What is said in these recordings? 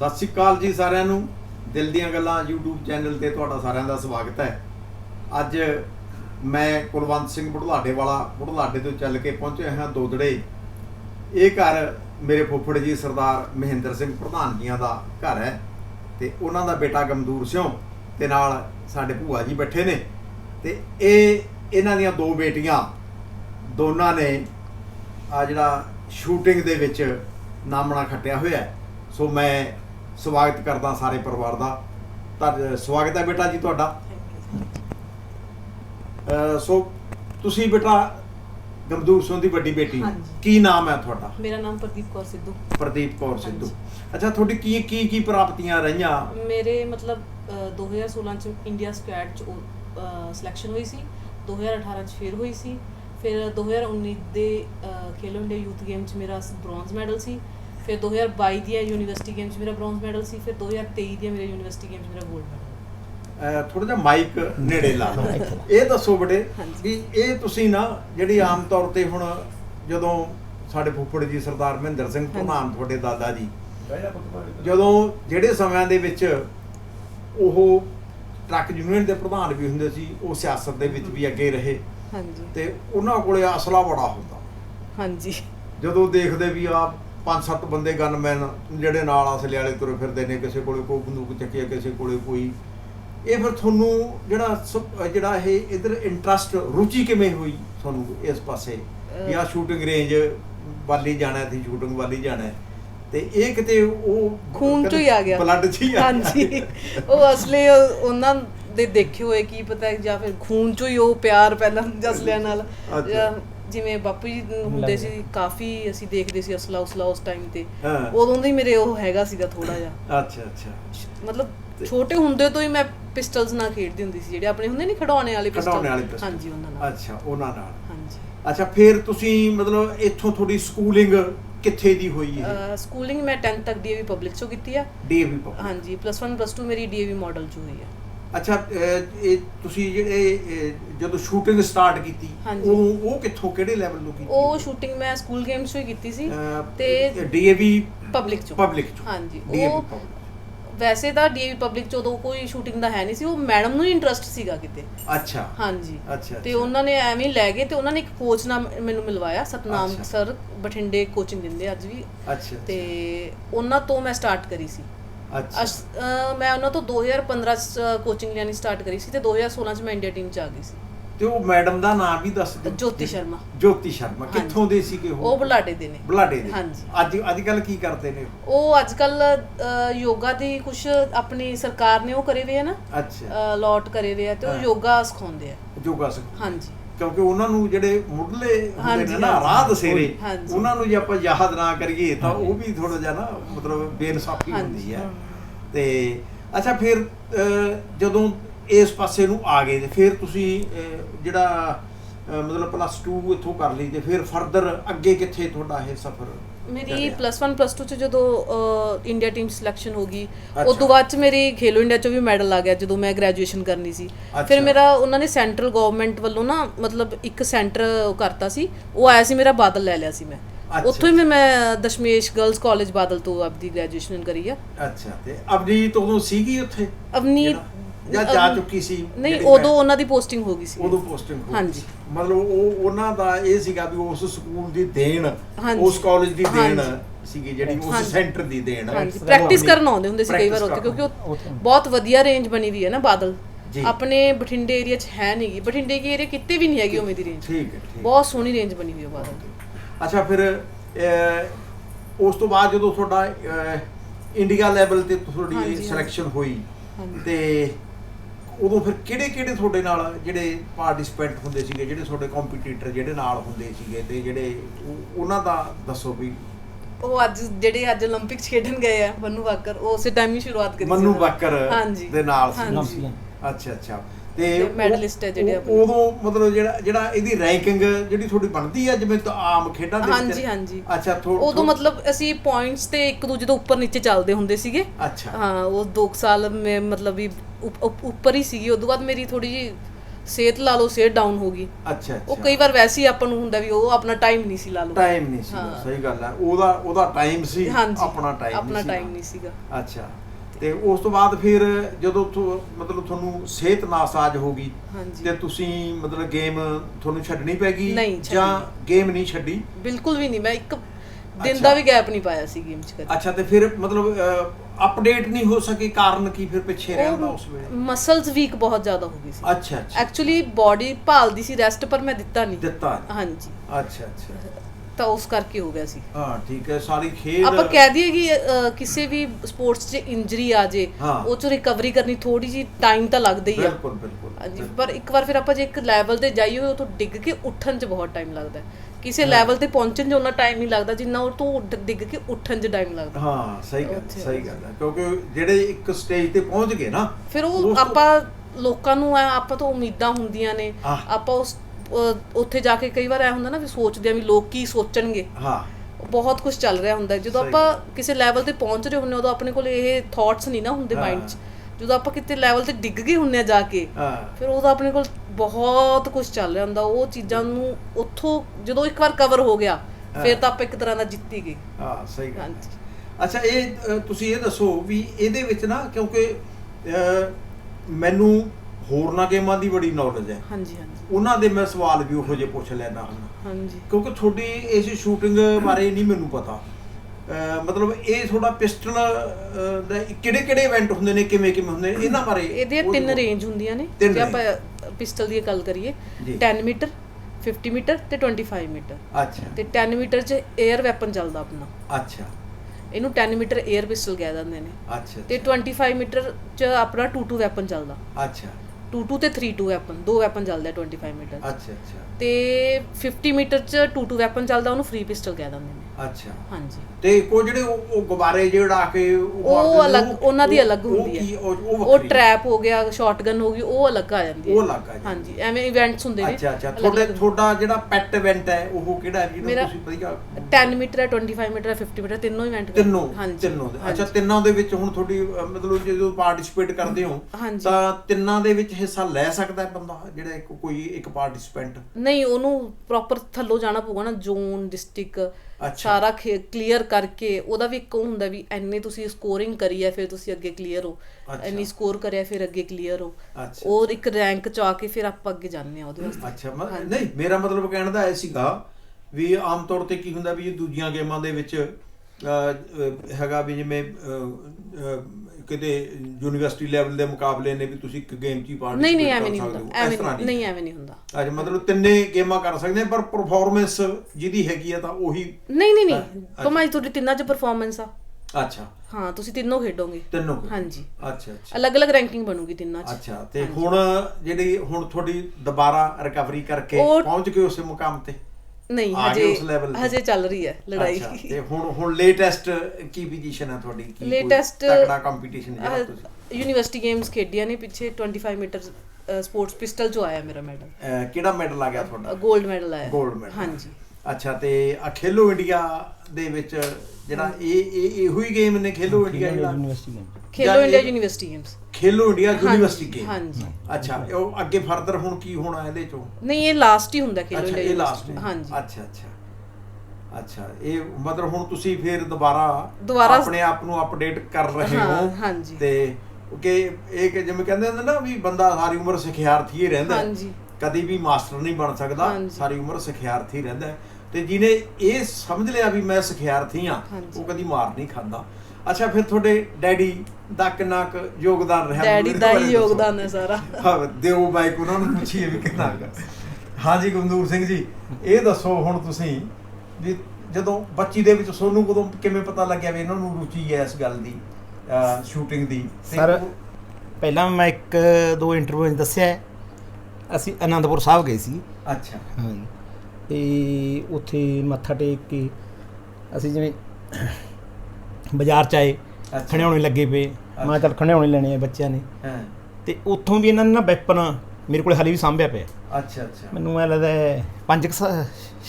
ਸਤਿ ਸ਼੍ਰੀ ਅਕਾਲ ਜੀ ਸਾਰਿਆਂ ਨੂੰ। ਦਿਲ ਦੀਆਂ ਗੱਲਾਂ YouTube ਚੈਨਲ ਤੇ ਤੁਹਾਡਾ ਸਾਰਿਆਂ ਦਾ ਸਵਾਗਤ ਹੈ। ਅੱਜ ਮੈਂ ਕੁਲਵੰਤ ਸਿੰਘ ਬੁਢਲਾਡੇ ਵਾਲਾ, ਬੁਢਲਾਡੇ ਤੋਂ ਚੱਲ ਕੇ ਪਹੁੰਚਿਆ ਹਾਂ ਦੋਦੜੇ। ਇਹ ਘਰ ਮੇਰੇ ਫੁੱਫੜ ਜੀ ਸਰਦਾਰ ਮਹਿੰਦਰ ਸਿੰਘ ਪ੍ਰਧਾਨ ਜੀਆਂ ਦਾ ਘਰ ਹੈ ਤੇ ਉਹਨਾਂ ਦਾ ਬੇਟਾ ਗਮਦੂਰ ਸਿੰਘ ਤੇ ਨਾਲ ਸਾਡੇ ਭੂਆ ਜੀ ਬੈਠੇ ਨੇ। ਤੇ ਇਹ, ਇਹਨਾਂ ਦੀਆਂ ਦੋ ਬੇਟੀਆਂ, ਦੋਨਾਂ ਨੇ ਆ ਜਿਹੜਾ ਸ਼ੂਟਿੰਗ ਦੇ ਵਿੱਚ ਨਾਮਣਾ ਖੱਟਿਆ ਹੋਇਆ ਸੋ ਮੈਂ ਸਵਾਗਤ ਕਰਦਾ ਸਾਰੇ ਪਰਿਵਾਰ ਦਾ। ਤਾਂ ਸਵਾਗਤ ਹੈ ਬੇਟਾ ਜੀ ਤੁਹਾਡਾ। ਸੋ ਤੁਸੀਂ ਬੇਟਾ ਗਮਦੂਰ ਸਿੰਘ ਦੀ ਵੱਡੀ ਬੇਟੀ। ਕੀ ਨਾਮ ਹੈ ਤੁਹਾਡਾ? ਮੇਰਾ ਨਾਮ ਪ੍ਰਦੀਪ ਕੌਰ ਸਿੱਧੂ। ਪ੍ਰਦੀਪ ਕੌਰ ਸਿੱਧੂ। ਅੱਛਾ ਤੁਹਾਡੀ ਕੀ ਕੀ ਕੀ ਪ੍ਰਾਪਤੀਆਂ ਰਹੀਆਂ? ਮੇਰੇ ਮਤਲਬ ਅਹ, 2016 ਚ ਇੰਡੀਆ ਸਕੁਐਡ ਚ ਸਿਲੈਕਸ਼ਨ ਹੋਈ ਸੀ। 2018 ਚ ਫਿਰ ਹੋਈ ਸੀ। ਫਿਰ 2019 ਦੇ ਖੇਲੋ ਇੰਡੀਆ ਯੂਥ ਗੇਮ ਚ ਮੇਰਾ ਬ੍ਰੌਂਜ਼ ਮੈਡਲ ਸੀ। ਫਿਰ 2022 ਦੀਆਂ ਯੂਨੀਵਰਸਿਟੀ ਗੇਮ ਚ ਮੇਰਾ ਬ੍ਰੌਂਜ਼ ਮੈਡਲ ਸੀ ਫਿਰ 2023 ਦੀਆਂ ਮੇਰੇ ਯੂਨੀਵਰਸਿਟੀ ਗੇਮ ਚ ਮੇਰਾ 골ਡ ਮੈਡਲ ਥੋੜਾ ਜਿਹਾ ਮਾਈਕ ਨੇੜੇ ਲਾ ਲਓ। ਇਹ ਦੱਸੋ ਬੜੇ। ਵੀ ਇਹ ਤੁਸੀਂ ਨਾ ਜਿਹੜੀ ਆਮ ਤੌਰ ਤੇ ਹੁਣ ਜਦੋਂ ਸਾਡੇ ਫੁੱਫੜ ਜੀ ਸਰਦਾਰ ਮਹਿੰਦਰ ਸਿੰਘ ਪ੍ਰਧਾਨ ਤੁਹਾਡੇ ਦਾਦਾ ਜੀ ਜਦੋਂ ਜਿਹੜੇ ਸਮਿਆਂ ਦੇ ਵਿੱਚ ਉਹ ਟਰੱਕ ਯੂਨੀਅਨ ਦੇ ਪ੍ਰਧਾਨ ਵੀ ਹੁੰਦੇ ਸੀ ਉਹ ਸਿਆਸਤ ਦੇ ਵਿੱਚ ਵੀ ਅੱਗੇ ਰਹੇ ਹਾਂਜੀ। ਤੇ ਉਹਨਾਂ ਕੋਲੇ ਅਸਲਾ ਬੜਾ ਹੁੰਦਾ। ਹਾਂਜੀ। ਜਦੋਂ ਦੇਖਦੇ ਵੀ ਆ ਪੰਜ ਸੱਤ ਬੰਦੇ ਗਨਮੈਨ ਜਿਹੜੇ ਨਾਲ ਅਸਲੇ ਵਾਲੇ ਤੁਰੇ ਫਿਰਦੇ ਨੇ ਕਿਸੇ ਕੋਲੇ ਕੋਈ ਬੰਦੂਕ ਚੱਕੀ ਆ ਕਿਸੇ ਕੋਲੇ ਕੋਈ। ਇਹ ਫਿਰ ਤੁਹਾਨੂੰ ਜਿਹੜਾ ਜਿਹੜਾ ਇਹ ਇਧਰ ਇੰਟਰਸਟ ਰੁਚੀ ਕਿਵੇਂ ਹੋਈ ਤੁਹਾਨੂੰ ਇਸ ਪਾਸੇ? ਵੀ ਆ ਸ਼ੂਟਿੰਗ ਰੇਂਜ ਵਾਲੀ ਜਾਣਾ ਸੀ ਸ਼ੂਟਿੰਗ ਵਾਲੀ ਜਾਣਾ। ਹੈ। ਤੇ ਇਹ ਕਿਤੇ ਉਹ ਖੂਨ ਚੋਂ ਹੀ ਆ ਗਿਆ। ਬਲੱਡ ਚ ਹੀ ਆ ਹਾਂਜੀ। ਉਹ ਅਸਲੇ ਉਹ- ਉਹਨਾਂ ਦੇ ਦੇਖੇ ਹੋਏ ਕੀ ਪਤਾ ਜਾਂ ਫਿਰ ਖੂਨ ਚੋਂ ਹੀ ਉਹ ਪਿਆਰ ਪਹਿਲਾਂ ਅਸਲਿਆਂ ਨਾਲ ਅੱਛਾ। ਜਾਂ ਜਿਵੇਂ ਬਾਪੂ ਜੀ ਹੁੰਦੇ ਸੀ ਕਾਫੀ ਅਸੀਂ ਦੇਖਦੇ ਸੀ ਅਸਲਾ ਉਸਲਾ ਉਸ ਟਾਈਮ ਤੇ। ਉਦੋਂ ਦੀ ਮੇਰੇ ਉਹ ਹੈਗਾ ਸੀਗਾ ਥੋੜਾ ਜਿਹਾ। ਅੱਛਾ ਅੱਛਾ। ਮਤਲਬ ਛੋਟੇ ਹੁੰਦੇ ਤੋਂ ਹੀ ਮੈਂ ਪਿਸਟਲਸ ਨਾਲ ਖੇਡਦੀ ਹੁੰਦੀ ਸੀ ਜਿਹੜੇ ਆਪਣੇ ਹੁੰਦੇ ਨਹੀਂ ਖਡਾਉਣੇ ਵਾਲੇ ਪਿਸਟਲ। ਹਾਂਜੀ ਉਹਨਾਂ ਨਾਲ। ਅੱਛਾ ਉਹਨਾਂ ਨਾਲ। ਹਾਂਜੀ। ਅੱਛਾ ਫਿਰ ਤੁਸੀਂ ਮਤਲਬ ਇੱਥੋਂ ਤੁਹਾਡੀ ਸਕੂਲਿੰਗ ਕਿੱਥੇ ਦੀ ਹੋਈ ਹੈ ਸਕੂਲਿੰਗ ਮੈਂ 10th ਤੱਕ ਡੀਏਵੀ ਪਬਲਿਕ ਚੋਂ ਕੀਤੀ ਆ। ਡੀਏਵੀ ਪਬਲਿਕ ਹਾਂਜੀ ਪਲੱਸ 1 ਪਲੱਸ 2 ਮੇਰੀ ਡੀਏਵੀ ਮਾਡਲ ਚੋਂ ਹੋਈ ਆ। ਅੱਛਾ ਇਹ ਤੁਸੀਂ ਜਿਹੜੇ ਜਦੋਂ ਸ਼ੂਟਿੰਗ ਸਟਾਰਟ ਕੀਤੀ। ਉਹ ਉਹ ਕਿੱਥੋਂ ਕਿਹੜੇ ਲੈਵਲ ਤੋਂ ਕੀਤੀ? ਉਹ ਸ਼ੂਟਿੰਗ ਮੈਂ ਸਕੂਲ ਗੇਮਸ ਤੋਂ ਕੀਤੀ ਸੀ ਤੇ ਡੀਏਵੀ ਪਬਲਿਕ ਚੋਂ। ਪਬਲਿਕ ਚ। ਹਾਂਜੀ। ਉਹ। ਵੈਸੇ ਤਾਂ ਡੀਏਵੀ ਪਬਲਿਕ ਚ ਉਦੋਂ ਕੋਈ ਸ਼ੂਟਿੰਗ ਦਾ ਹੈ ਨਹੀਂ ਸੀ ਉਹ ਮੈਡਮ ਨੂੰ ਇੰਟਰਸਟ ਸੀਗਾ ਕਿਤੇ। ਅੱਛਾ। ਹਾਂਜੀ। ਅੱਛਾ, ਤੇ। ਉਹਨਾਂ ਨੇ ਐਵੇਂ ਲੈ ਗਏ ਤੇ ਉਹਨਾਂ ਨੇ ਇੱਕ ਕੋਚ ਨਾਲ ਮੈਨੂੰ ਮਿਲਵਾਇਆ ਸਤਨਾਮ। ਸਰ ਬਠਿੰਡੇ ਕੋਚਿੰਗ ਦਿੰਦੇ ਅੱਜ ਵੀ। ਅੱਛਾ ਤੇ ਉਹਨਾਂ ਤੋਂ ਮੈਂ ਸਟਾਰਟ ਕਰੀ ਸੀ। ਅੱਛਾ। ਅਸ- ਅਹ ਮੈਂ ਉਹਨਾਂ ਤੋਂ 2015 ਚ ਕੋਚਿੰਗ ਲੈਣੀ ਸਟਾਰਟ ਕਰੀ ਸੀ ਤੇ 2016 ਚ ਮੈਂ ਇੰਡੀਆ ਟੀਮ ਚ ਆ ਗਈ ਸੀ। ਤੇ ਉਹ ਮੈਡਮ ਦਾ ਨਾਮ ਵੀ ਦੱਸ ਦਿਓ। ਜੋਤੀ ਸ਼ਰਮਾ। ਜੋਤੀ ਸ਼ਰਮਾ। ਹਾਂਜੀ। ਕਿੱਥੋਂ ਦੇ ਸੀਗੇ ਉਹ? ਬੁਲਾਡੇ ਦੇ ਨੇ। ਬੁਲਾਡੇ ਦੇ। ਹਾਂਜੀ। ਅੱਜ ਅੱਜ ਕੱਲ ਕੀ ਕਰਦੇ ਨੇ ਉਹ? ਅੱਜ ਕੱਲ ਯੋਗਾ ਦੀ ਕੁਝ ਆਪਣੀ ਸਰਕਾਰ ਨੇ ਉਹ ਕਰੇ ਹੋਏ ਆ ਨਾ। ਅੱਛਾ। ਅਲਾਟ ਕਰੇ ਹੋਏ ਆ ਤੇ ਉਹ ਹਾਂ। ਯੋਗਾ ਸਿਖਾਉਂਦੇ ਆ। ਯੋਗਾ ਸਿੱਖ ਹਾਂਜੀ। ਕਿਉਂਕਿ ਉਹਨਾਂ ਨੂੰ ਜਿਹੜੇ ਮੁੱਢਲੇ ਹੁੰਦੇ ਨੇ। ਰਾਹ ਦਸੇਰੇ। ਉਹਨਾਂ ਨੂੰ ਜੇ ਆਪਾਂ ਯਾਦ ਨਾ ਕਰੀਏ ਤਾਂ ਉਹ ਵੀ ਥੋੜਾ ਜਿਹਾ ਨਾ ਮਤਲਬ ਬੇਇਨਸਾਫੀ। ਹੁੰਦੀ ਹੈ ਤੇ ਅੱਛਾ ਫਿਰ ਜਦੋਂ ਇਸ ਪਾਸੇ ਨੂੰ ਆ ਗਏ ਤੇ ਫਿਰ ਤੁਸੀਂ ਜਿਹੜਾ ਮਤਲਬ ਪਲੱਸ 2 ਇੱਥੋਂ ਕਰ ਲਈ ਤੇ ਫਿਰ ਫਰਦਰ ਅੱਗੇ ਕਿੱਥੇ ਤੁਹਾਡਾ ਇਹ ਸਫ਼ਰ ਮੇਰੀ? ਪਲੱਸ 1 ਪਲੱਸ 2 ਚ ਜਦੋਂ ਇੰਡੀਆ ਟੀਮ ਸਿਲੈਕਸ਼ਨ ਹੋ ਗਈ। ਉਸ ਤੋਂ ਬਾਅਦ ਚ ਮੇਰੀ ਖੇਲੋ ਇੰਡੀਆ ਚ ਵੀ ਮੈਡਲ ਆ ਗਿਆ ਜਦੋਂ ਮੈਂ ਗ੍ਰੈਜੂਏਸ਼ਨ ਕਰਨੀ ਸੀ। ਫਿਰ ਮੇਰਾ ਉਹਨਾਂ ਨੇ ਸੈਂਟਰਲ ਗਵਰਨਮੈਂਟ ਵੱਲੋਂ ਨਾ ਮਤਲਬ ਇੱਕ ਸੈਂਟਰ ਕਰਤਾ ਸੀ ਉਹ ਆਇਆ ਸੀ ਮੇਰਾ ਬਾਦਲ ਲੈ ਲਿਆ ਸੀ ਮੈਂ। ਉੱਥੋਂ ਹੀ ਮੈਂ- ਦਸ਼ਮੇਸ਼ ਗਰਲਸ ਕਾਲਜ ਬਾਦਲ ਤੋਂ ਆਪਦੀ ਗ੍ਰੈਜੂਏਸ਼ਨ ਕਰੀ ਆ ਅੱਛਾ ਤੇ ਅਵਨੀਤ ਉਦੋਂ ਸੀਗੀ ਉੱਥੇ ਅਵਨੀਤ ਜਾਂ ਜਾ ਚੁੱਕੀ ਸੀ ਨਹੀਂ ਜਿਹੜੀ ਉਦੋਂ ਉਹਨਾਂ ਦੀ ਪੋਸਟਿੰਗ ਹੋ ਗਈ ਸੀ ਉਦੋਂ ਪੋਸਟਿੰਗ ਹੋ ਹਾਂਜੀ। ਮਤਲਬ ਉਹ ਉਹਨਾਂ ਦਾ ਇਹ ਸੀਗਾ ਵੀ ਉਸ ਸਕੂਲ ਦੀ ਦੇਣ ਹਾਂਜੀ। ਉਸ ਕਾਲਜ ਦੀ ਦੇਣ। ਸੀਗੀ ਜਿਹੜੀ ਉਸ ਹਾਂਜੀ। ਸੈਂਟਰ ਦੀ ਦੇਣ ਹਾਂਜੀ ਉਹ ਪ੍ਰੈਕਟਿਸ ਆਪਣੀ- ਕਰਨ ਆਉਂਦੇ ਹੁੰਦੇ ਸੀ ਕਈ ਵਾਰ practice ਉੱਥੇ ਕਿਉਂਕਿ ਉਹ। ਬਹੁਤ ਵਧੀਆ ਰੇਂਜ ਬਣੀ ਹੋਈ ਹੈ ਨਾ ਬਾਦਲ ਜੀ। ਆਪਣੇ ਬਠਿੰਡੇ ਏਰੀਆ 'ਚ ਹੈ ਨਹੀਂਗੀ ਬਠਿੰਡੇ ਕੀ ਏਰੀਆ ਕਿਤੇ ਵੀ ਨਹੀਂ ਹੈਗੀ ਉਵੇਂ ਦੀ ਰੇਂਜ ਠੀਕ ਹੈ ਠੀਕ ਬਹੁਤ ਸੋਹਣੀ ਰੇਂਜ ਬਣੀ ਹੋਈ ਹੈ ਬਾਦਲ ਦੀ ਅੱਛਾ ਫਿਰ ਅਹ, ਉਸ ਤੋਂ ਬਾਅਦ ਜਦੋਂ ਤੁਹਾਡਾ ਅਹ, ਇੰਡੀਆ ਲੈਵਲ ਤੇ ਤੁਹਾਡੀ ਹਾਂਜੀ, ਸਿਲੈਕਸ਼ਨ ਹੋਈ। ਤੇ ਉਦੋਂ ਫਿਰ ਕਿਹੜੇ ਕਿਹੜੇ ਤੁਹਾਡੇ ਨਾਲ ਜਿਹੜੇ ਪਾਰਟਿਸਪੈਂਟ ਹੁੰਦੇ ਸੀਗੇ ਜਿਹੜੇ ਤੁਹਾਡੇ ਕੰਪੀਟੀਟਰ ਜਿਹੜੇ ਨਾਲ ਹੁੰਦੇ ਸੀਗੇ ਤੇ ਜਿਹੜੇ ਉਹ- ਉਹਨਾਂ ਦਾ ਦੱਸੋ ਵੀ ਉਹ ਅੱਜ ਜਿਹੜੇ ਅੱਜ 올림픽 'ਚ ਖੇਡਣ ਗਏ ਆ ਮੰਨੂ ਵਾਕਰ ਉਹ ਉਸੇ ਟਾਈਮ ਹੀ ਸ਼ੁਰੂਆਤ ਕਰੀ ਸੀ ਮੰਨੂ ਉਹਨਾਂ ਨੇ। ਬਾਕਰ ਹਾਂਜੀ ਦੇ ਨਾਲ ਸੀ ਹਾਂਜੀ। ਤੁਸੀਂ। ਅੱਛਾ ਅੱਛਾ ਤੇ medalist ਹੈ ਜਿਹੜੇ ਆਪਣੇ। ਉਦੋਂ ਮਤਲਬ ਜਿਹੜਾ ਜਿਹੜਾ ਇਹਦੀ ਰੈਂਕਿੰਗ ਜਿਹੜੀ ਤੁਹਾਡੀ ਬਣਦੀ ਹੈ ਜਿਵੇਂ ਤਾਂ ਆਮ ਖੇਡਾਂ ਦੇ ਵਿੱਚ ਹਾਂਜੀ ਹਾਂਜੀ। ਅੱਛਾ ਉਦੋਂ ਮਤਲਬ ਅਸੀਂ ਪੁਆਇੰਟਸ ਤੇ ਇੱਕ ਦੂਜੇ ਤੋਂ ਉੱਪਰ ਨੀਚੇ ਚੱਲਦੇ ਹੁੰਦੇ ਸੀਗੇ। ਅੱਛਾ। ਹਾਂ ਉਹ 2 ਸਾਲ ਮੈਂ ਮਤਲਬ ਵੀ ਉਪ- ਉਪ- ਉੱਪਰ ਹੀ ਸੀਗੀ। ਉਦੋਂ ਬਾਅਦ ਮੇਰੀ ਥੋੜੀ ਜੀ ਸਿਹਤ ਲਾ ਲਓ ਸਿਹਤ ਡਾਊਨ ਹੋ ਗਈ। ਅੱਛਾ ਉਹ ਕਈ ਵਾਰ ਵੈਸੇ ਹੀ ਆਪਾਂ ਨੂੰ ਹੁੰਦਾ ਵੀ ਉਹ ਆਪਣਾ ਟਾਈਮ ਨਹੀਂ ਸੀ ਲਾ ਲਓ। ਟਾਈਮ ਨਹੀਂ ਸੀ। ਸਹੀ ਗੱਲ ਹੈ ਉਹਦਾ ਉਹਦਾ ਟਾਈਮ ਸੀ ਆਪਣਾ ਟਾਈਮ ਸੀ ਨਹੀਂ ਸੀਗਾ। ਅੱਛਾ। ਤੇ ਉਸ ਤੋਂ ਬਾਅਦ ਫਿਰ ਜਦੋਂ ਤੁ- ਮਤਲਬ ਤੁਹਾਨੂੰ ਸਿਹਤ ਨਾਸਾਜ ਹੋ ਗਈ ਹਾਂਜੀ। ਤੇ ਤੁਸੀਂ ਮਤਲਬ ਗੇਮ ਤੁਹਾਨੂੰ ਛੱਡਣੀ ਪੈ ਗਈ ਨਹੀਂ, ਜਾਂ ਗੇਮ ਨਹੀਂ ਛੱਡੀ? ਬਿਲਕੁਲ ਵੀ ਨਹੀਂ ਮੈਂ ਇੱਕ ਦਿਨ ਅੱਛਾ। ਦਾ ਵੀ ਗੈਪ ਨਹੀਂ ਪਾਇਆ ਸੀ ਗੇਮ 'ਚ ਕਦੇ। ਅੱਛਾ ਤੇ ਫਿਰ ਮਤਲਬ ਅਪਡੇਟ ਨਹੀਂ ਹੋ ਸਕੇ ਕਾਰਨ ਕੀ ਫਿਰ ਪਿੱਛੇ ਰਹਿੰਦਾ ਉਸ ਵੇਲੇ? ਮਸਲਸ ਵੀਕ ਬਹੁਤ ਜ਼ਿਆਦਾ ਹੋ ਗਈ ਸੀ। ਅੱਛਾ ਅੱਛਾ। ਐਕਚੁਅਲੀ ਬਾਡੀ ਭਾਲਦੀ ਸੀ ਰੈਸਟ ਪਰ ਮੈਂ ਦਿੱਤਾ ਨਹੀਂ। ਦਿੱਤਾ। ਹਾਂਜੀ। ਅੱਛਾ ਅੱਛਾ। ਤਾਂ ਉਸ ਕਰਕੇ ਹੋ ਗਿਆ ਸੀ। ਹਾਂ ਠੀਕ ਹੈ ਸਾਰੀ ਖੇਡ ਆਪਾਂ ਕਹਿ ਦਈਏ ਕਿ ਅ, ਕਿਸੇ ਵੀ ਸਪੋਰਟਸ 'ਚ ਇੰਜਰੀ ਆ ਜੇ ਹਾਂ। ਉਹ 'ਚ ਰਿਕਵਰੀ ਕਰਨੀ ਥੋੜੀ ਜੀ ਟਾਈਮ ਤਾਂ ਲੱਗਦਾ ਹੀ ਆ। ਬਿਲਕੁਲ ਬਿਲਕੁਲ। ਹਾਂਜੀ ਪਰ ਇੱਕ ਵਾਰ ਫਿਰ ਆਪਾਂ ਜੇ ਇੱਕ ਲੈਵਲ ਤੇ ਜਾਈਏ ਉਹ ਤੋਂ ਡਿੱਗ ਕੇ ਉੱਠਣ 'ਚ ਬਹੁਤ ਟਾਈਮ ਲੱਗਦਾ। ਹੈ। ਕਿਸੇ ਲੈਵਲ ਤੇ ਪਹੁੰਚਣ 'ਚ ਉਹਨਾਂ ਟਾਈਮ ਨਹੀਂ ਲੱਗਦਾ ਜਿੰਨਾ ਉਹ ਤੋਂ ਉੱਡ- ਡਿੱਗ ਕੇ ਉੱਠਣ 'ਚ ਟਾਈਮ ਲੱਗਦਾ। ਹਾਂ ਸਹੀ ਗੱਲ ਉੱਥੇ ਸਹੀ ਗੱਲ ਹੈ। ਕਿਉਂਕਿ ਜਿਹੜੇ ਇੱਕ ਸਟੇਜ ਤੇ ਪਹੁੰਚ ਗਏ ਨਾ ਫਿਰ ਉਸ ਉਹ ਤੋਂ- ਆਪਾਂ ਲੋਕਾਂ ਨੂੰ ਐ ਆਪਾਂ ਤੋਂ ਉਮੀਦਾਂ ਹੁੰਦੀਆਂ ਨੇ। ਆਹ। ਆਪਾਂ ਉਸ ਉੱਥੇ ਜਾ ਕੇ ਕਈ ਵਾਰ ਐ ਹੁੰਦਾ ਨਾ ਵੀ ਸੋਚਦੇ ਆ ਵੀ ਲੋਕ ਕੀ ਸੋਚਣਗੇ। ਹਾਂ। ਬਹੁਤ ਕੁਝ ਚੱਲ ਰਿਹਾ ਹੁੰਦਾ। ਜਦੋਂ ਆਪਾਂ ਕਿਸੇ ਲੈਵਲ ਤੇ ਪਹੁੰਚ ਰਹੇ ਹੁੰਦੇ ਹਾਂ, ਉਦੋਂ ਆਪਣੇ ਕੋਲ ਇਹ ਥਾਟਸ ਨਹੀਂ ਨਾ ਹੁੰਦੇ। ਮਾਈਂਡ 'ਚ। ਜਦੋਂ ਆਪਾਂ ਕਿਤੇ ਲੈਵਲ ਤੇ ਡਿੱਗ ਗਏ ਹੁੰਨੇ ਆ ਜਾ ਕੇ ਹਾਂ। ਫਿਰ ਉਹਦਾ ਆਪਣੇ ਕੋਲ ਬਹੁਤ ਕੁਝ ਚੱਲ ਰਿਹਾ ਹੁੰਦਾ। ਉਹ ਚੀਜ਼ਾਂ ਨੂੰ ਉੱਥੋਂ ਜਦੋਂ ਇੱਕ ਵਾਰ ਕਵਰ ਹੋ ਗਿਆ ਫਿਰ ਤਾਂ ਆਪਾਂ ਇੱਕ ਤਰ੍ਹਾਂ ਦਾ ਜਿੱਤ ਹੀ ਗਏ। ਹਾਂ ਸਹੀ ਗੱਲ। ਹਾਂਜੀ। ਅੱਛਾ ਇਹ ਤੁਸੀਂ ਇਹ ਦੱਸੋ ਵੀ ਇਹਦੇ ਵਿੱਚ ਨਾ ਕਿਉਂਕਿ ਮੈਨੂੰ ਹੋਰਨਾਂ ਗੇਮਾਂ ਦੀ ਬੜੀ ਨੌਲੇਜ ਹੈ। ਹਾਂਜੀ ਹਾਂਜੀ। ਉਹਨਾਂ ਦੇ ਮੈਂ ਸਵਾਲ ਵੀ ਉਹੋ ਜਿਹੇ ਪੁੱਛ ਲੈਣਾ ਹੁਣ ਹਾਂਜੀ। ਕਿਉਂਕਿ ਤੁਹਾਡੀ ਇਸ ਸ਼ੂਟਿੰਗ ਬਾਰੇ ਨਹੀਂ ਮੈਨੂੰ ਪਤਾ। ਅ, ਮਤਲਬ ਇਹ ਤੁਹਾਡਾ ਪਿਸਟਲ ਦਾ ਕਿਹੜੇ ਕਿਹੜੇ ਇਵੈਂਟ ਹੁੰਦੇ ਨੇ ਕਿਵੇਂ ਕਿਵੇਂ ਹੁੰਦੇ ਨੇ ਇਹਨਾਂ ਬਾਰੇ ਇਹਦੀਆਂ ਉਹ ਤਿੰਨ। ਰੇਂਜ ਹੁੰਦੀਆਂ ਨੇ। ਤਿੰਨ ਜੇ ਆਪਾਂ ਪਿਸਟਲ ਦੀ ਗੱਲ ਕਰੀਏ ਜੀ। 10 ਮੀਟਰ 50 ਮੀਟਰ ਤੇ 25 ਮੀਟਰ ਅੱਛਾ। ਤੇ 10 ਮੀਟਰ 'ਚ 에ਅਰ ਵੈਪਨ ਚੱਲਦਾ ਆਪਣਾ। ਅੱਛਾ। ਇਹਨੂੰ 10 ਮੀਟਰ 에ਅਰ ਪਿਸਟਲ ਕਹਿ ਦਿੰਦੇ ਨੇ। ਅੱਛਾ ਤੇ 25 ਮੀਟਰ 'ਚ ਆਪਣਾ 2-2 ਵੈਪਨ ਚੱਲਦਾ। ਅੱਛਾ। 2-2 ਤੇ 3-2 ਵੈਪਨ ਦੋ ਵੈਪਨ ਚੱਲਦੇ ਆ 25 ਮੀਟਰ 'ਚ। ਅੱਛਾ ਅੱਛਾ ਤੇ 50 ਮੀਟਰ 'ਚ 2-2 ਵੈਪਨ ਚੱਲਦਾ ਉਹਨੂੰ ਫ੍ਰੀ ਪਿਸਟਲ ਕਹਿ ਦਿੰਦੇ ਨੇ ਅੱਛਾ ਹਾਂਜੀ ਤੇ ਕੋ ਜਿਹੜੇ ਉਹ ਉਹ ਗੁਬਾਰੇ ਜਿਹੜਾ ਕੇ ਉਹ ਅਲੱਗ- ਉਹਨਾਂ ਦੀ ਅਲੱਗ ਹੁੰਦੀ ਹੈ। ਉਹ। ਟ੍ਰੈਪ ਹੋ ਗਿਆ ਸ਼ਾਟਗਨ ਹੋ ਗਈ ਉਹ ਅਲੱਗ ਆ ਜਾਂਦੀ ਹੈ ਉਹ ਅਲੱਗ ਆ ਜਾਂਦੀ। ਹਾਂਜੀ ਐਵੇਂ ਇਵੈਂਟਸ ਹੁੰਦੇ ਨੇ ਅੱਛਾ ਅੱਛਾ ਤੁਹਾਡੇ। ਤੁਹਾਡਾ ਜਿਹੜਾ ਪੈਟ ਇਵੈਂਟ ਹੈ ਉਹ ਕਿਹੜਾ ਹੈ ਜਿਹੜਾ ਤੁਸੀਂ ਵਧੀਆ 10 ਮੀਟਰ ਹੈ 25 ਮੀਟਰ ਹੈ 50 ਮੀਟਰ ਤਿੰਨੋਂ ਇਵੈਂਟ ਤਿੰਨੋਂ ਹਾਂਜੀ ਤਿੰਨੋਂ। ਅੱਛਾ ਤਿੰਨਾਂ ਦੇ ਵਿੱਚ ਹੁਣ ਤੁਹਾਡੀ ਮਤਲਬ ਜਦੋਂ ਪਾਰਟਿਸਿਪੇਟ ਕਰਦੇ ਹੋ। ਤਾਂ ਤਿੰਨਾਂ ਦੇ ਵਿੱਚ ਹਿੱਸਾ ਲੈ ਸਕਦਾ ਹੈ ਬੰਦਾ ਜਿਹੜਾ ਕੋਈ ਇੱਕ ਪਾਰਟਿਸਿਪੈਂਟ ਨਹੀਂ ਉਹਨੂੰ ਪ੍ਰੋਪਰ ਥੱਲੋਂ ਜਾਣਾ ਪਊਗਾ ਨਾ ਜ਼ੋਨ ਡਿਸਟ੍ਰਿਕਟ। ਸਾਰਾ ਕਲੀਅਰ ਕਰਕੇ ਉਹਦਾ ਵੀ ਇੱਕ ਹੁੰਦਾ ਵੀ ਐਨੇ ਤੁਸੀਂ ਸਕੋਰਿੰਗ ਕਰੀ ਹੈ ਫਿਰ ਤੁਸੀਂ ਅੱਗੇ ਕਲੀਅਰ ਹੋ। ਐਨੀ ਸਕੋਰ ਕਰਿਆ ਫਿਰ ਅੱਗੇ ਕਲੀਅਰ ਹੋ। ਔਰ ਇੱਕ ਰੈਂਕ ਚ ਆ ਕੇ ਫਿਰ ਆਪਾਂ ਅੱਗੇ ਜਾਂਦੇ ਆ ਉਹਦੇ ਵਾਸਤੇ ਅੱਛਾ ਨਹੀਂ ਮੇਰਾ ਮਤਲਬ ਕਹਿਣ ਦਾ ਇਹ ਸੀਗਾ ਵੀ ਆਮ ਤੌਰ ਤੇ ਕੀ ਹੁੰਦਾ ਵੀ ਇਹ ਦੂਜੀਆਂ ਗੇਮਾਂ ਦੇ ਵਿੱਚ ਹੈਗਾ ਵੀ ਜਿਵੇਂ ਕਿਤੇ ਯੂਨੀਵਰਸਿਟੀ ਲੈਵਲ ਦੇ ਮੁਕਾਬਲੇ ਨੇ ਵੀ ਤੁਸੀਂ ਇੱਕ ਗੇਮ 'ਚ ਹੀ ਪਾਰਟਿਸਿਪੇਟ ਨਹੀਂ ਨਹੀਂ ਕਰ ਐਵੇਂ ਨਹੀਂ ਸਕਦੇ ਹੁੰਦਾ। ਹੋ ਇਸ ਤਰ੍ਹਾਂ ਨਹੀਂ ਨਹੀਂ ਐਵੇਂ ਨਹੀਂ ਹੁੰਦਾ। ਅੱਛਾ ਮਤਲਬ ਤਿੰਨੇ ਗੇਮਾਂ ਕਰ ਸਕਦੇ ਪਰ ਪਰਫਾਰਮੈਂਸ ਜਿਹਦੀ ਹੈਗੀ ਆ ਤਾਂ ਉਹੀ ਨਹੀਂ ਨਹੀਂ। ਨਹੀਂ। ਕਮਾਈ ਤੁਹਾਡੀ ਤਿੰਨਾਂ ਚ ਪਰਫਾਰਮੈਂਸ ਆ। ਅੱਛਾ। ਹਾਂ ਤੁਸੀਂ ਤਿੰਨੋਂ ਖੇਡੋਗੇ। ਤਿੰਨੋਂ ਹਾਂਜੀ। ਅੱਛਾ ਅੱਛਾ। ਅਲੱਗ-ਅਲੱਗ ਰੈਂਕਿੰਗ ਬਣੂਗੀ ਤਿੰਨਾਂ ਚ। ਅੱਛਾ ਤੇ ਹੁਣ ਜਿਹੜੀ ਹੁਣ ਤੁਹਾਡੀ ਦੁਬਾਰਾ ਰਿਕਵਰੀ ਕਰਕੇ ਪਹੁੰਚ ਗਏ ਉਸੇ ਮੁਕਾਮ ਤੇ? ਨਹੀਂ ਆ ਗਏ ਉਸ level ਤੇ? ਹਜੇ ਚੱਲ ਰਹੀ ਹੈ ਲੜਾਈ। ਅੱਛਾ, ਤੇ ਹੁਣ ਹੁਣ ਲੇਟੈਸਟ ਕੀ ਪੋਜੀਸ਼ਨ ਹੈ ਤੁਹਾਡੀ? ਕੀ ਲੇਟੈਸਟ ਤਕੜਾ ਕੰਪੀਟੀਸ਼ਨ ਜਿਹੜਾ ਤੁਸੀਂ ਯੂਨੀਵਰਸਿਟੀ ਗੇਮਸ ਖੇਡੀਆਂ ਨੇ ਪਿੱਛੇ 25 ਮੀਟਰ ਸਪੋਰਟਸ ਪਿਸਟਲ ਚ ਆਇਆ ਮੇਰਾ ਮੈਡਲ ਕਿਹੜਾ ਮੈਡਲ ਆ ਗਿਆ ਤੁਹਾਡਾ? 골ਡ ਮੈਡਲ ਆਇਆ। 골ਡ ਮੈਡਲ ਹਾਂਜੀ। ਅੱਛਾ ਤੇ ਆ ਖੇਲੋ ਇੰਡੀਆ ਦੇ ਵਿੱਚ ਜਿਹੜਾ ਇਹ ਇਹ ਇਹੋ ਹੀ ਗੇਮ ਨੇ ਖੇਲੋ ਇੰਡੀਆ ਜਿਹੜਾ? ਖੇਲੋ ਜਾਂ India university games Khelo India university game ਹਾਂਜੀ ਅੱਛਾ ਉਹ ਅੱਗੇ ਫਰਦਰ ਹੁਣ ਕੀ ਹੋਣਾ ਇਹਦੇ ਚੋਂ ਨਹੀਂ ਇਹ ਲਾਸਟ ਹੀ ਹੁੰਦਾ ਖੇਲੋ ਅੱਛਾ ਇੰਡੀਆ ਇਹ ਲਾਸਟ। ਹਾਂਜੀ ਅੱਛਾ ਅੱਛਾ ਅੱਛਾ ਇਹ ਮਤਲਬ ਹੁਣ ਤੁਸੀਂ ਫਿਰ ਦੁਬਾਰਾ ਦੁਬਾਰਾ- ਆਪਣੇ ਆਪ ਨੂੰ ਅਪਡੇਟ ਕਰ ਰਹੇ ਹਾਂ, ਹੋ ਹਾਂਜੀ। ਤੇ ਕਿ ਇਹ ਕਿ ਜਿਵੇਂ ਕਹਿੰਦੇ ਹੁੰਦੇ ਨਾ ਵੀ ਬੰਦਾ ਸਾਰੀ ਉਮਰ ਸਿਖਿਆਰਥੀ ਹੀ ਰਹਿੰਦਾ ਹੈ। ਹਾਂਜੀ। ਕਦੀ ਵੀ ਮਾਸਟਰ ਨਹੀਂ ਬਣ ਸਕਦਾ ਹਾਂਜੀ। ਸਾਰੀ ਉਮਰ ਸਿਖਿਆਰਥੀ ਰਹਿੰਦਾ ਹੈ। ਤੇ ਜਿਹਨੇ ਇਹ ਸਮਝ ਲਿਆ ਵੀ ਮੈਂ ਸਿਖਿਆਰਥੀ ਹਾਂ ਹਾਂਜੀ। ਉਹ ਕਦੀ ਮਾਰ ਨਹੀਂ ਖਾਂਦਾ ਅੱਛਾ ਫਿਰ ਤੁਹਾਡੇ ਡੈਡੀ ਦਾ ਕਿੰਨਾ ਕੁ ਯੋਗਦਾਨ ਰਿਹਾ? ਡੈਡੀ ਦਾ ਹੀ। ਯੋਗਦਾਨ ਹੈ ਸਾਰਾ। ਹਾਂ ਦਿਓ ਬਾਈਕ ਉਹਨਾਂ ਨੂੰ ਪੁੱਛੀਏ ਵੀ ਕਿੰਨਾ ਕੁ। ਹਾਂਜੀ ਗੁਰਨੂਰ ਸਿੰਘ ਜੀ ਇਹ ਦੱਸੋ ਹੁਣ ਤੁਸੀਂ ਵੀ ਜਦੋਂ ਬੱਚੀ ਦੇ ਵਿੱਚ ਸੋਨੂੰ ਕਦੋਂ ਕਿਵੇਂ ਪਤਾ ਲੱਗਿਆ ਵੀ ਇਹਨਾਂ ਨੂੰ ਰੁਚੀ ਹੈ ਇਸ ਗੱਲ ਦੀ ਸ਼ੂਟਿੰਗ ਦੀ? ਸਰ ਪਹਿਲਾਂ ਮੈਂ ਇੱਕ ਦੋ ਇੰਟਰਵਿਊ ਵਿੱਚ ਦੱਸਿਆ ਹੈ, ਅਸੀਂ ਅਨੰਦਪੁਰ ਸਾਹਿਬ ਗਏ ਸੀ। ਅੱਛਾ। ਹਾਂ ਤੇ ਉੱਥੇ ਮੱਥਾ ਟੇਕ ਕੇ ਅਸੀਂ ਜਿਵੇਂ ਬਾਜ਼ਾਰ ਚ ਆਏ। ਖਣਿਆਉਣੇ ਲੱਗੇ ਪਏ। ਮੈਂ ਚੱਲ ਖਣਿਆਉਣੇ ਲੈਣੇ ਆ ਬੱਚਿਆਂ ਨੇ। ਹਾਂ। ਤੇ ਉੱਥੋਂ ਵੀ ਇਹਨਾਂ ਨੇ ਨਾ ਵੈਪਨ ਮੇਰੇ ਕੋਲ ਹਾਲੇ ਵੀ ਸਾਂਭਿਆ ਪਿਆ। ਅੱਛਾ ਅੱਛਾ। ਮੈਨੂੰ ਐ ਲੱਗਦਾ 5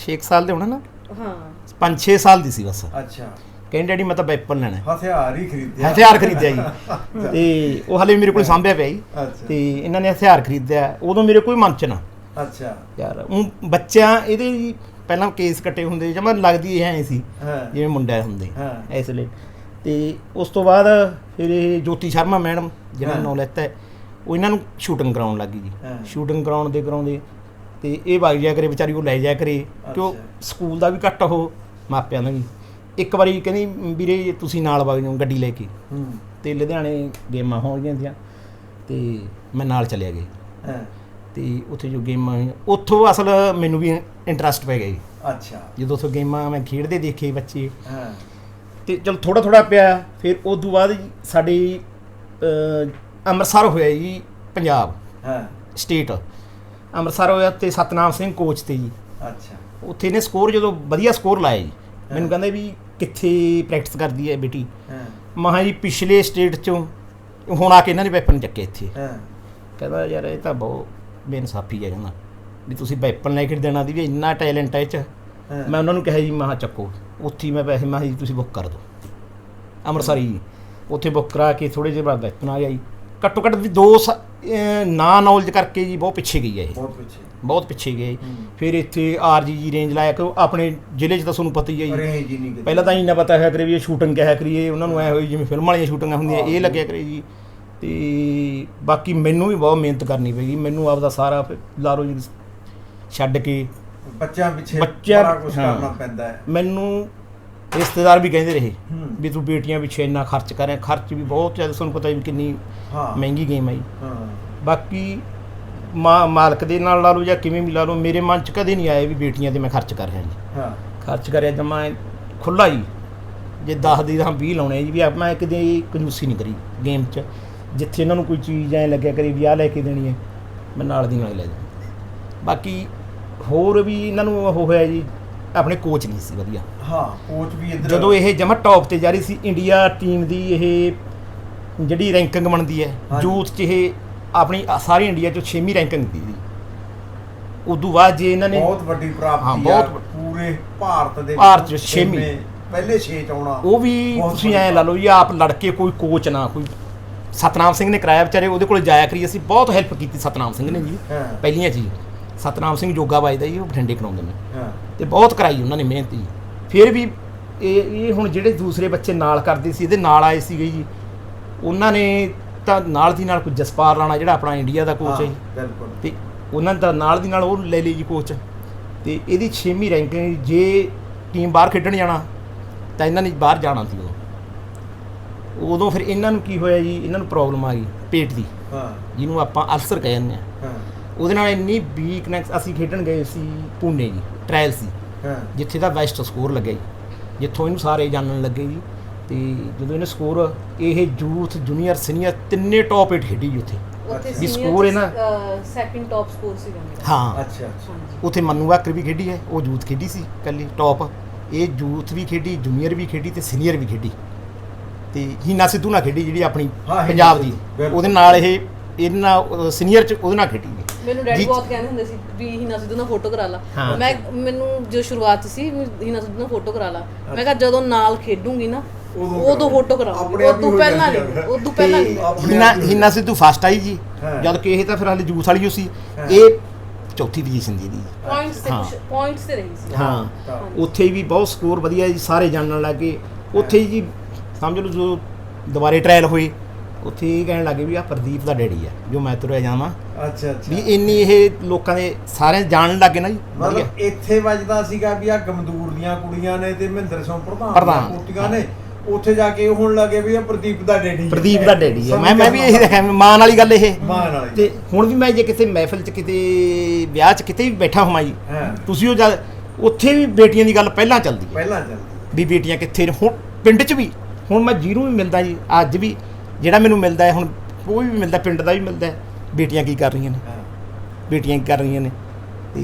6 ਸਾਲ ਦੇ ਹੋਣਾ ਨਾ? ਹਾਂ। 5-6 ਸਾਲ ਦੀ ਸੀ ਬਸ। ਅੱਛਾ। ਕਹਿੰਦੇ ਡੈਡੀ ਮੈਂ ਤਾਂ ਵੈਪਨ ਲੈਣਾ ਹੈ। ਹਥਿਆਰ ਹੀ ਖਰੀਦਿਆ। ਹਥਿਆਰ ਖਰੀਦਿਆ ਜੀ। ਤੇ ਉਹ ਹਲੇ ਮੇਰੇ ਕੋਲ ਸਾਂਭਿਆ ਪਿਆ ਜੀ। ਅੱਛਾ। ਤੇ ਇਹਨਾਂ ਨੇ ਹਥਿਆਰ ਖਰੀਦਿਆ। ਉਦੋਂ ਮੇਰੇ ਕੋਈ ਮਨ ਚ ਨਾ। ਅੱਛਾ। ਯਾਰ ਉਹ ਬੱਚਿਆਂ ਇਹਦੇ ਪਹਿਲਾਂ ਕੇਸ ਕੱਟੇ ਹੁੰਦੇ ਜਮਾ ਲੱਗਦੀ ਐ ਸੀ। ਜਿਵੇਂ ਮੁੰਡਾ ਹੁੰਦੇ। ਇਸ ਲਈ ਤੇ ਉਸ ਤੋਂ ਬਾਅਦ ਫਿਰ ਇਹ ਜੋਤੀ ਸ਼ਰਮਾ ਮੈਡਮ ਜਿਹਨਾਂ ਹਾਂ। ਨਾਂ ਲੈਤਾ ਹੈ, ਉਹ ਇਹਨਾਂ ਨੂੰ ਸ਼ੂਟਿੰਗ ਕਰਾਉਣ ਲੱਗੀ ਜੀ। ਹਾਂ। ਸ਼ੂਟਿੰਗ ਕਰਾਉਣ ਦੇ ਕਰਾਉਂਦੇ ਤੇ ਇਹ ਵਗ ਜਾ ਕਰੇ ਵਿਚਾਰੀ ਉਹ ਲੈ ਜਾ ਕਰੇ ਕਿਉਂ। ਸਕੂਲ ਦਾ ਵੀ ਘੱਟ ਉਹ ਮਾਪਿਆਂ ਦਾ ਵੀ। ਇੱਕ ਵਾਰੀ ਕਹਿੰਦੀ ਵੀਰੇ ਤੁਸੀਂ ਨਾਲ ਵਗ ਜਾਓ ਗੱਡੀ ਲੈ ਕੇ। ਹੂੰ। ਤੇ ਲੁਧਿਆਣੇ ਗੇਮਾਂ ਹੋਣਗੀਆਂ ਸੀਆਂ ਤੇ ਮੈਂ ਨਾਲ ਚਲਿਆ ਗਿਆ। ਹਾਂ। ਤੇ ਉੱਥੇ ਜੋ ਗੇਮਾਂ ਹੋਈਆਂ ਉੱਥੋਂ ਅਸਲ ਮੈਨੂੰ ਵੀ ਇੰਟਰਸਟ ਪੈ ਗਿਆ ਜੀ। ਅੱਛਾ। ਜਦੋਂ ਉੱਥੋਂ ਗੇਮਾਂ ਮੈਂ ਖੇਡਦੇ ਦੇਖੇ ਬੱਚੇ। ਹਾਂ। ਤੇ ਚਲ ਥੋੜਾ ਥੋੜਾ ਪਿਆ ਫਿਰ ਉਸ ਤੋਂ ਬਾਅਦ ਜੀ ਸਾਡੀ ਅੰਮ੍ਰਿਤਸਰ ਹੋਇਆ ਜੀ ਪੰਜਾਬ ਹਾਂ। ਸਟੇਟ। ਅੰਮ੍ਰਿਤਸਰ ਹੋਇਆ ਤੇ ਸਤਨਾਮ ਸਿੰਘ ਕੋਚ ਤੇ ਜੀ। ਅੱਛਾ। ਉੱਥੇ ਨੇ ਸਕੋਰ ਜਦੋਂ ਵਧੀਆ ਸਕੋਰ ਲਾਇਆ ਜੀ। ਮੈਨੂੰ ਕਹਿੰਦੇ ਵੀ ਕਿੱਥੇ ਪ੍ਰੈਕਟਿਸ ਕਰਦੀ ਹੈ ਬੇਟੀ? ਹਾਂ। ਮਹਾ ਜੀ ਪਿਛਲੇ ਸਟੇਟ ਚੋਂ ਹੁਣ ਆ ਕੇ ਇਹਨਾਂ ਨੇ ਵੈਪਨ ਚੱਕੇ ਇੱਥੇ। ਹਾਂ। ਕਹਿੰਦਾ ਯਾਰ ਇਹ ਤਾਂ ਬਹੁਤ ਬੇਇਨਸਾਫੀ ਹੈ ਕਹਿੰਦਾ। ਵੀ ਤੁਸੀਂ ਵੈਪਨ ਲੈ ਕੇ ਦੇਣਾ ਦੀ ਵੀ ਇੰਨਾ ਟੈਲੈਂਟ ਹੈ ਇਹ ਚ। ਮੈਂ ਉਹਨਾਂ ਨੂੰ ਕਿਹਾ ਜੀ ਮਹਾ ਚੱਕੋ। ਉੱਥੇ ਮੈਂ ਪੈਸੇ ਮਹਾ ਤੁਸੀਂ ਬੁੱਕ ਕਰ ਦਿਓ। ਅੰਮ੍ਰਿਤਸਰ ਉੱਥੇ ਬੁੱਕ ਕਰਾ ਕੇ ਥੋੜੇ ਜਿਹੇ ਬਾਅਦ ਵੈਪਨ ਆ ਗਿਆ ਜੀ। ਘੱਟੋ ਘੱਟ ਵੀ ਦੋ ਨਾ ਨੌਲੇਜ ਕਰਕੇ ਜੀ ਬਹੁਤ ਪਿੱਛੇ ਗਈ ਹੈ ਇਹ। ਬਹੁਤ ਪਿੱਛੇ। ਬਹੁਤ ਪਿੱਛੇ ਗਏ। ਫਿਰ ਇੱਥੇ ਜੀ ਰੇਂਜ ਲਾਇਆ ਕਿ ਆਪਣੇ ਜ਼ਿਲ੍ਹੇ 'ਚ ਤਾਂ ਤੁਹਾਨੂੰ ਪਤਾ ਹੀ ਹੈ ਜੀ ਪਹਿਲਾਂ ਤਾਂ ਇੰਨਾ ਪਤਾ ਹੈ ਕਰੇ ਵੀ ਇਹ ਸ਼ੂਟਿੰਗ ਕਿਹਾ ਕਰੀਏ। ਉਹਨਾਂ ਨੂੰ ਐ ਹੋਈ ਜਿਵੇਂ ਫਿਲਮ ਵਾਲੀਆਂ ਸ਼ੂਟਿੰਗਾਂ ਹੁੰਦੀਆਂ ਇਹ ਲੱਗਿਆ ਕਰੇ ਜੀ। ਤੇ ਬਾਕੀ ਮੈਨੂੰ ਵੀ ਬਹੁਤ ਮਿਹਨਤ ਕਰਨੀ ਪਈ। ਮੈਨੂੰ ਆਪਦਾ ਸਾਰਾ ਲਾ ਲਓ ਜੀ ਛੱਡ ਕੇ ਬੱਚਿਆਂ ਪਿੱਛੇ ਬੱਚਿਆਂ- ਬੜਾ ਕੁਝ ਹਾਂ। ਕਰਨਾ ਪੈਂਦਾ ਹੈ। ਮੈਨੂੰ ਰਿਸ਼ਤੇਦਾਰ ਵੀ ਕਹਿੰਦੇ ਰਹੇ ਹੂੰ। ਵੀ ਤੂੰ ਬੇਟੀਆਂ ਪਿੱਛੇ ਇੰਨਾ ਖਰਚ ਕਰ ਰਿਹਾ ਖਰਚ ਵੀ ਬਹੁਤ ਜ਼ਿਆਦਾ ਤੁਹਾਨੂੰ ਪਤਾ ਵੀ ਕਿੰਨੀ ਹਾਂ। ਮਹਿੰਗੀ ਗੇਮ ਹੈ ਜੀ। ਹਾਂ। ਬਾਕੀ ਮਾ ਮਾਲਕ ਦੇ ਨਾਲ ਲਾ ਲਓ ਜਾਂ ਕਿਵੇਂ ਵੀ ਲਾ ਲਓ ਮੇਰੇ ਮਨ 'ਚ ਕਦੇ ਨਹੀਂ ਆਇਆ ਵੀ ਬੇਟੀਆਂ ਤੇ ਮੈਂ ਖਰਚ ਕਰ ਰਿਹਾ ਜੀ। ਹਾਂ। ਖਰਚ ਕਰਿਆ ਜਮਾ ਖੁੱਲਾ ਹੀ ਜੇ 10 ਦੀ ਤਾਂ 20 ਲਾਉਣੇ ਜੀ ਵੀ ਆਪ ਮੈਂ ਕਦੇ ਕੰਜੂਸੀ ਨਹੀਂ ਕਰੀ ਗੇਮ 'ਚ। ਜਿੱਥੇ ਇਹਨਾਂ ਨੂੰ ਕੋਈ ਚੀਜ਼ ਐ ਲੱਗਿਆ ਕਰੀ ਵੀ ਆਹ ਲੈ ਕੇ ਦੇਣੀ ਹੈ ਮੈਂ ਨਾਲ ਦੀ ਨਾਲ ਲੈ ਜਾ ਬਾਕੀ ਹੋਰ ਵੀ ਇਹਨਾਂ ਨੂੰ ਉਹ ਹੋਇਆ ਜੀ ਆਪਣੇ ਕੋਚ ਨਹੀਂ ਸੀ ਵਧੀਆ ਹਾਂ ਕੋਚ ਵੀ ਇੱਧਰ ਜਦੋਂ ਇਹ ਜਮਾ ਟੌਪ ਤੇ ਜਾ ਰਹੀ ਸੀ ਇੰਡੀਆ ਟੀਮ ਦੀ ਇਹ ਜਿਹੜੀ ਰੈਂਕਿੰਗ ਬਣਦੀ ਹੈ ਹਾਂਜੀ। ਯੂਥ 'ਚ ਇਹ ਆਪਣੀ ਸਾਰੀ ਇੰਡੀਆ 'ਚੋਂ 6ਵੀਂ ਰੈਂਕਿੰਗ ਦੀ ਸੀ ਉਦੋਂ ਬਾਅਦ ਜੇ ਇਹਨਾਂ ਨੇ ਬਹੁਤ ਵੱਡੀ ਹਾਂ, ਪ੍ਰਾਪਤੀ ਬਹੁਤ ਆ ਪੂਰੇ ਭਾਰਤ ਦੇ ਭਾਰਤ 'ਚ ਵਿੱਚ ਛੇਵੀਂ। ਛੇਵੇਂ, ਪਹਿਲੇ 6 ਚ ਆਉਣਾ ਉਹ ਵੀ ਤੁਸੀਂ ਐ ਲਾ ਲਓ ਜੀ ਆਪ ਲੜ ਕੇ ਕੋਈ ਕੋਚ ਨਾ ਕੋਈ ਸਤਨਾਮ ਸਿੰਘ ਨੇ ਕਰਾਇਆ ਵਿਚਾਰੇ ਉਹਦੇ ਕੋਲ ਜਾਇਆ ਕਰੀ ਅਸੀਂ ਬਹੁਤ ਹੈਲਪ ਕੀਤੀ ਸਤਨਾਮ ਸਿੰਘ ਨੇ ਜੀ ਹਾਂ ਪਹਿਲੀਆਂ ਜੀ ਸਤਨਾਮ ਸਿੰਘ ਜੋਗਾ ਵੱਜਦਾ ਜੀ ਉਹ ਬਠਿੰਡੇ ਕਰਾਉਂਦੇ ਨੇ। ਹਾਂ। ਤੇ ਬਹੁਤ ਕਰਾਈ ਉਹਨਾਂ ਨੇ ਮਿਹਨਤ ਜੀ। ਫਿਰ ਵੀ ਇਹ ਇਹ ਹੁਣ ਜਿਹੜੇ ਦੂਸਰੇ ਬੱਚੇ ਨਾਲ ਕਰਦੇ ਸੀ ਇਹਦੇ ਨਾਲ ਆਏ ਸੀਗੇ ਜੀ। ਉਹਨਾਂ ਨੇ ਤਾਂ ਨਾਲ ਦੀ ਨਾਲ ਕੋਈ ਜਸਪਾਲ ਰਾਣਾ ਜਿਹੜਾ ਆਪਣਾ ਇੰਡੀਆ ਦਾ ਕੋਚ ਹੈ ਜੀ। ਬਿਲਕੁਲ। ਤੇ ਉਹਨਾਂ ਦਾ ਨਾਲ ਦੀ ਨਾਲ ਉਹ ਲੈ ਲਈ ਜੀ ਕੋਚ ਤੇ ਇਹਦੀ 6ਵੀਂ ਰੈਂਕਿੰਗ ਜੇ। ਟੀਮ ਬਾਹਰ ਖੇਡਣ ਜਾਣਾ ਤਾਂ ਇਹਨਾਂ ਨੇ ਬਾਹਰ ਜਾਣਾ ਸੀ ਉਦੋਂ। ਉਦੋਂ ਫਿਰ ਇਹਨਾਂ ਨੂੰ ਕੀ ਹੋਇਆ ਜੀ? ਇਹਨਾਂ ਨੂੰ ਪ੍ਰੋਬਲਮ ਆ ਗਈ ਪੇਟ ਦੀ। ਹਾਂ। ਜਿਹਨੂੰ ਆਪਾਂ ਅਲਸਰ ਕਹਿੰਦੇ ਆ ਹਾਂ। ਉਹਦੇ ਨਾਲ ਇੰਨੀ ਵੀਕਨੈਸ ਅਸੀਂ ਖੇਡਣ ਗਏ ਸੀ ਪੂਨੇ ਜੀ ਟ੍ਰਾਇਲ ਸੀ। ਹਾਂ। ਜਿੱਥੇ ਦਾ ਬੈਸਟ ਸਕੋਰ ਲੱਗਿਆ ਜੀ। ਜਿੱਥੋਂ ਇਹਨੂੰ ਸਾਰੇ ਜਾਣਨ ਲੱਗੇ ਜੀ। ਤੇ ਜਦੋਂ ਇਹਨੇ ਸਕੋਰ ਇਹ ਯੂਥ ਜੂਨੀਅਰ ਸੀਨੀਅਰ ਤਿੰਨੇ ਟੌਪ 8 ਖੇਡੀ ਜੀ ਉੱਥੇ। ਵੀ score ਹੈ ਨਾ- ਸੈਕਿੰਡ ਟਾਪ ਸਕੋਰ ਮੇਰਾ ਹਾਂ। ਅੱਛਾ ਅੱਛਾ। ਉੱਥੇ ਮੰਨੂ ਵਾਕਰ ਵੀ ਖੇਡੀ ਹੈ ਉਹ ਯੂਥ ਖੇਡੀ ਸੀ ਕੱਲੀ ਟੌਪ ਇਹ ਯੂਥ ਵੀ ਖੇਡੀ ਜੂਨੀਅਰ ਵੀ ਖੇਡੀ ਤੇ ਸੀਨੀਅਰ ਵੀ ਖੇਡੀ। ਤੇ ਹੀਨਾ ਸਿੱਧੂ ਨਾਲ ਖੇਡੀ ਜਿਹੜੀ ਆਪਣੀ ਪੰਜਾਬ ਦੀ। ਉਹਦੇ ਨਾਲ ਇਹ ਇਹਨਾਂ ਸੀਨੀਅਰ ਚ ਉਹਦੇ ਨਾਲ ਖੇਡੀ ਹੈ ਮੈਨੂੰ ਡੈਡੀ ਬਹੁਤ ਕਹਿੰਦੇ ਹੁੰਦੇ ਸੀ ਵੀ ਹਿਨਾ ਸਿੱਧੂ ਨਾਲ ਫੋਟੋ ਕਰਾ ਲਾ। ਹਾਂ। ਮੈਂ ਮੈਨੂੰ ਜੋ ਸ਼ੁਰੂਆਤ ਸੀ ਵੀ ਹਿਨਾ ਸਿੱਧੂ ਨਾਲ ਫੋਟੋ ਕਰਾ ਲਾ। ਮੈਂ ਕਿਹਾ ਜਦੋਂ ਨਾਲ ਖੇਡੂੰਗੀ ਨਾ ਉਦੋਂ ਉਦੋਂ ਫੋਟੋ ਕਰਾਉਂਗੀ ਆਪਣੇ ਆਪ ਹੀ ਉਦੋਂ ਹੋ ਪਹਿਲਾਂ ਜਾਂਦੀ ਨਹੀਂ ਆ। ਉਦੋਂ ਪਹਿਲਾਂ ਨਹੀਂ। ਆਪਣੇ ਹੀਨਾ ਆਪ ਹੀ- ਹੀਨਾ ਸਿੱਧੂ ਫਸਟ ਆਈ ਜੀ। ਹਾਂ। ਜਦ ਕਿ ਇਹ ਤਾਂ ਫਿਰ ਹਾਲੇ ਯੂਥ ਵਾਲੀ ਓ ਸੀ। ਹਾਂ। ਇਹ ਚੌਥੀ ਪੋਜੀਸ਼ਨ ਦੀ। ਪੁਆਇੰਟਸ ਤੇ ਹਾਂ। ਪੁਆਇੰਟਸ ਤੇ ਰਹੀ ਸੀ। ਹਾਂ। ਉੱਥੇ ਵੀ ਬਹੁਤ ਸਕੋਰ ਵਧੀਆ ਜੀ ਸਾਰੇ ਜਾਣਨ ਲੱਗੇ। ਉੱਥੇ ਜੀ ਸਮਝ ਲਓ ਜੋ ਦੁਬਾਰੇ ਟ੍ਰਾਇਲ ਹੋਏ ਉੱਥੇ ਇਹ ਕਹਿਣ ਲੱਗੇ ਵੀ ਆ ਪ੍ਰਦੀਪ ਦਾ ਡੈਡੀ ਆ ਜੋ ਮੈਂ ਤੁਰਿਆ ਜਾਵਾਂ। ਅੱਛਾ ਅੱਛਾ। ਵੀ ਇੰਨੀ ਇਹ ਲੋਕਾਂ ਦੇ ਸਾਰੇ ਜਾਣਨ ਲੱਗੇ ਨਾ ਜੀ। ਵਧੀਆ। ਮਤਲਬ ਇੱਥੇ ਵੱਜਦਾ ਸੀਗਾ ਵੀ ਆ ਗਮਦੂਰ ਦੀਆਂ ਕੁੜੀਆਂ ਨੇ ਤੇ ਮਹਿੰਦਰ ਸਿੰਘ ਪ੍ਰਧਾਨ ਪ੍ਰਧਾਨ। ਦੀਆਂ ਪੋਤੀਆਂ ਨੇ। ਉੱਥੇ ਜਾ ਕੇ ਹੁਣ ਲੱਗੇ ਵੀ ਆ ਪ੍ਰਦੀਪ ਦਾ ਡੈਡੀ ਪ੍ਰਦੀਪ ਦਾ ਡੈਡੀ ਆ ਮੈਂ ਮੈਂ ਵੀ ਇਹ ਦੇਖਿਆ ਮਾਨ ਵਾਲੀ ਗੱਲ ਇਹ। ਮਾਨ ਵਾਲੀ ਤੇ ਹੁਣ ਵੀ ਮੈਂ ਜੇ ਕਿਤੇ ਮਹਿਫਿਲ 'ਚ ਕਿਤੇ ਵਿਆਹ 'ਚ ਕਿਤੇ ਵੀ ਬੈਠਾ ਹੋਵਾਂ ਜੀ ਹਾਂ। ਤੁਸੀਂ ਉਹ ਜਦ ਉੱਥੇ ਵੀ ਬੇਟੀਆਂ ਦੀ ਗੱਲ ਪਹਿਲਾਂ ਚੱਲਦੀ ਹੈ। ਪਹਿਲਾਂ ਚੱਲਦੀ ਵੀ ਬੇਟੀਆਂ ਕਿੱਥੇ ਨੇ? ਹੁਣ ਪਿੰਡ 'ਚ ਵੀ। ਹੁਣ ਮੈਂ ਜਿਹਨੂੰ ਵੀ ਮਿਲਦਾ ਜੀ। ਅੱਜ ਵੀ ਜਿਹੜਾ ਮੈਨੂੰ ਮਿਲਦਾ ਹੈ ਹੁਣ ਕੋਈ ਵੀ ਮਿਲਦਾ ਪਿੰਡ ਦਾ ਵੀ ਮਿਲਦਾ ਹੈ, ਬੇਟੀਆਂ ਕੀ ਕਰ ਰਹੀਆਂ ਨੇ? ਬੇਟੀਆਂ ਕੀ ਕਰ ਰਹੀਆਂ ਨੇ? ਤੇ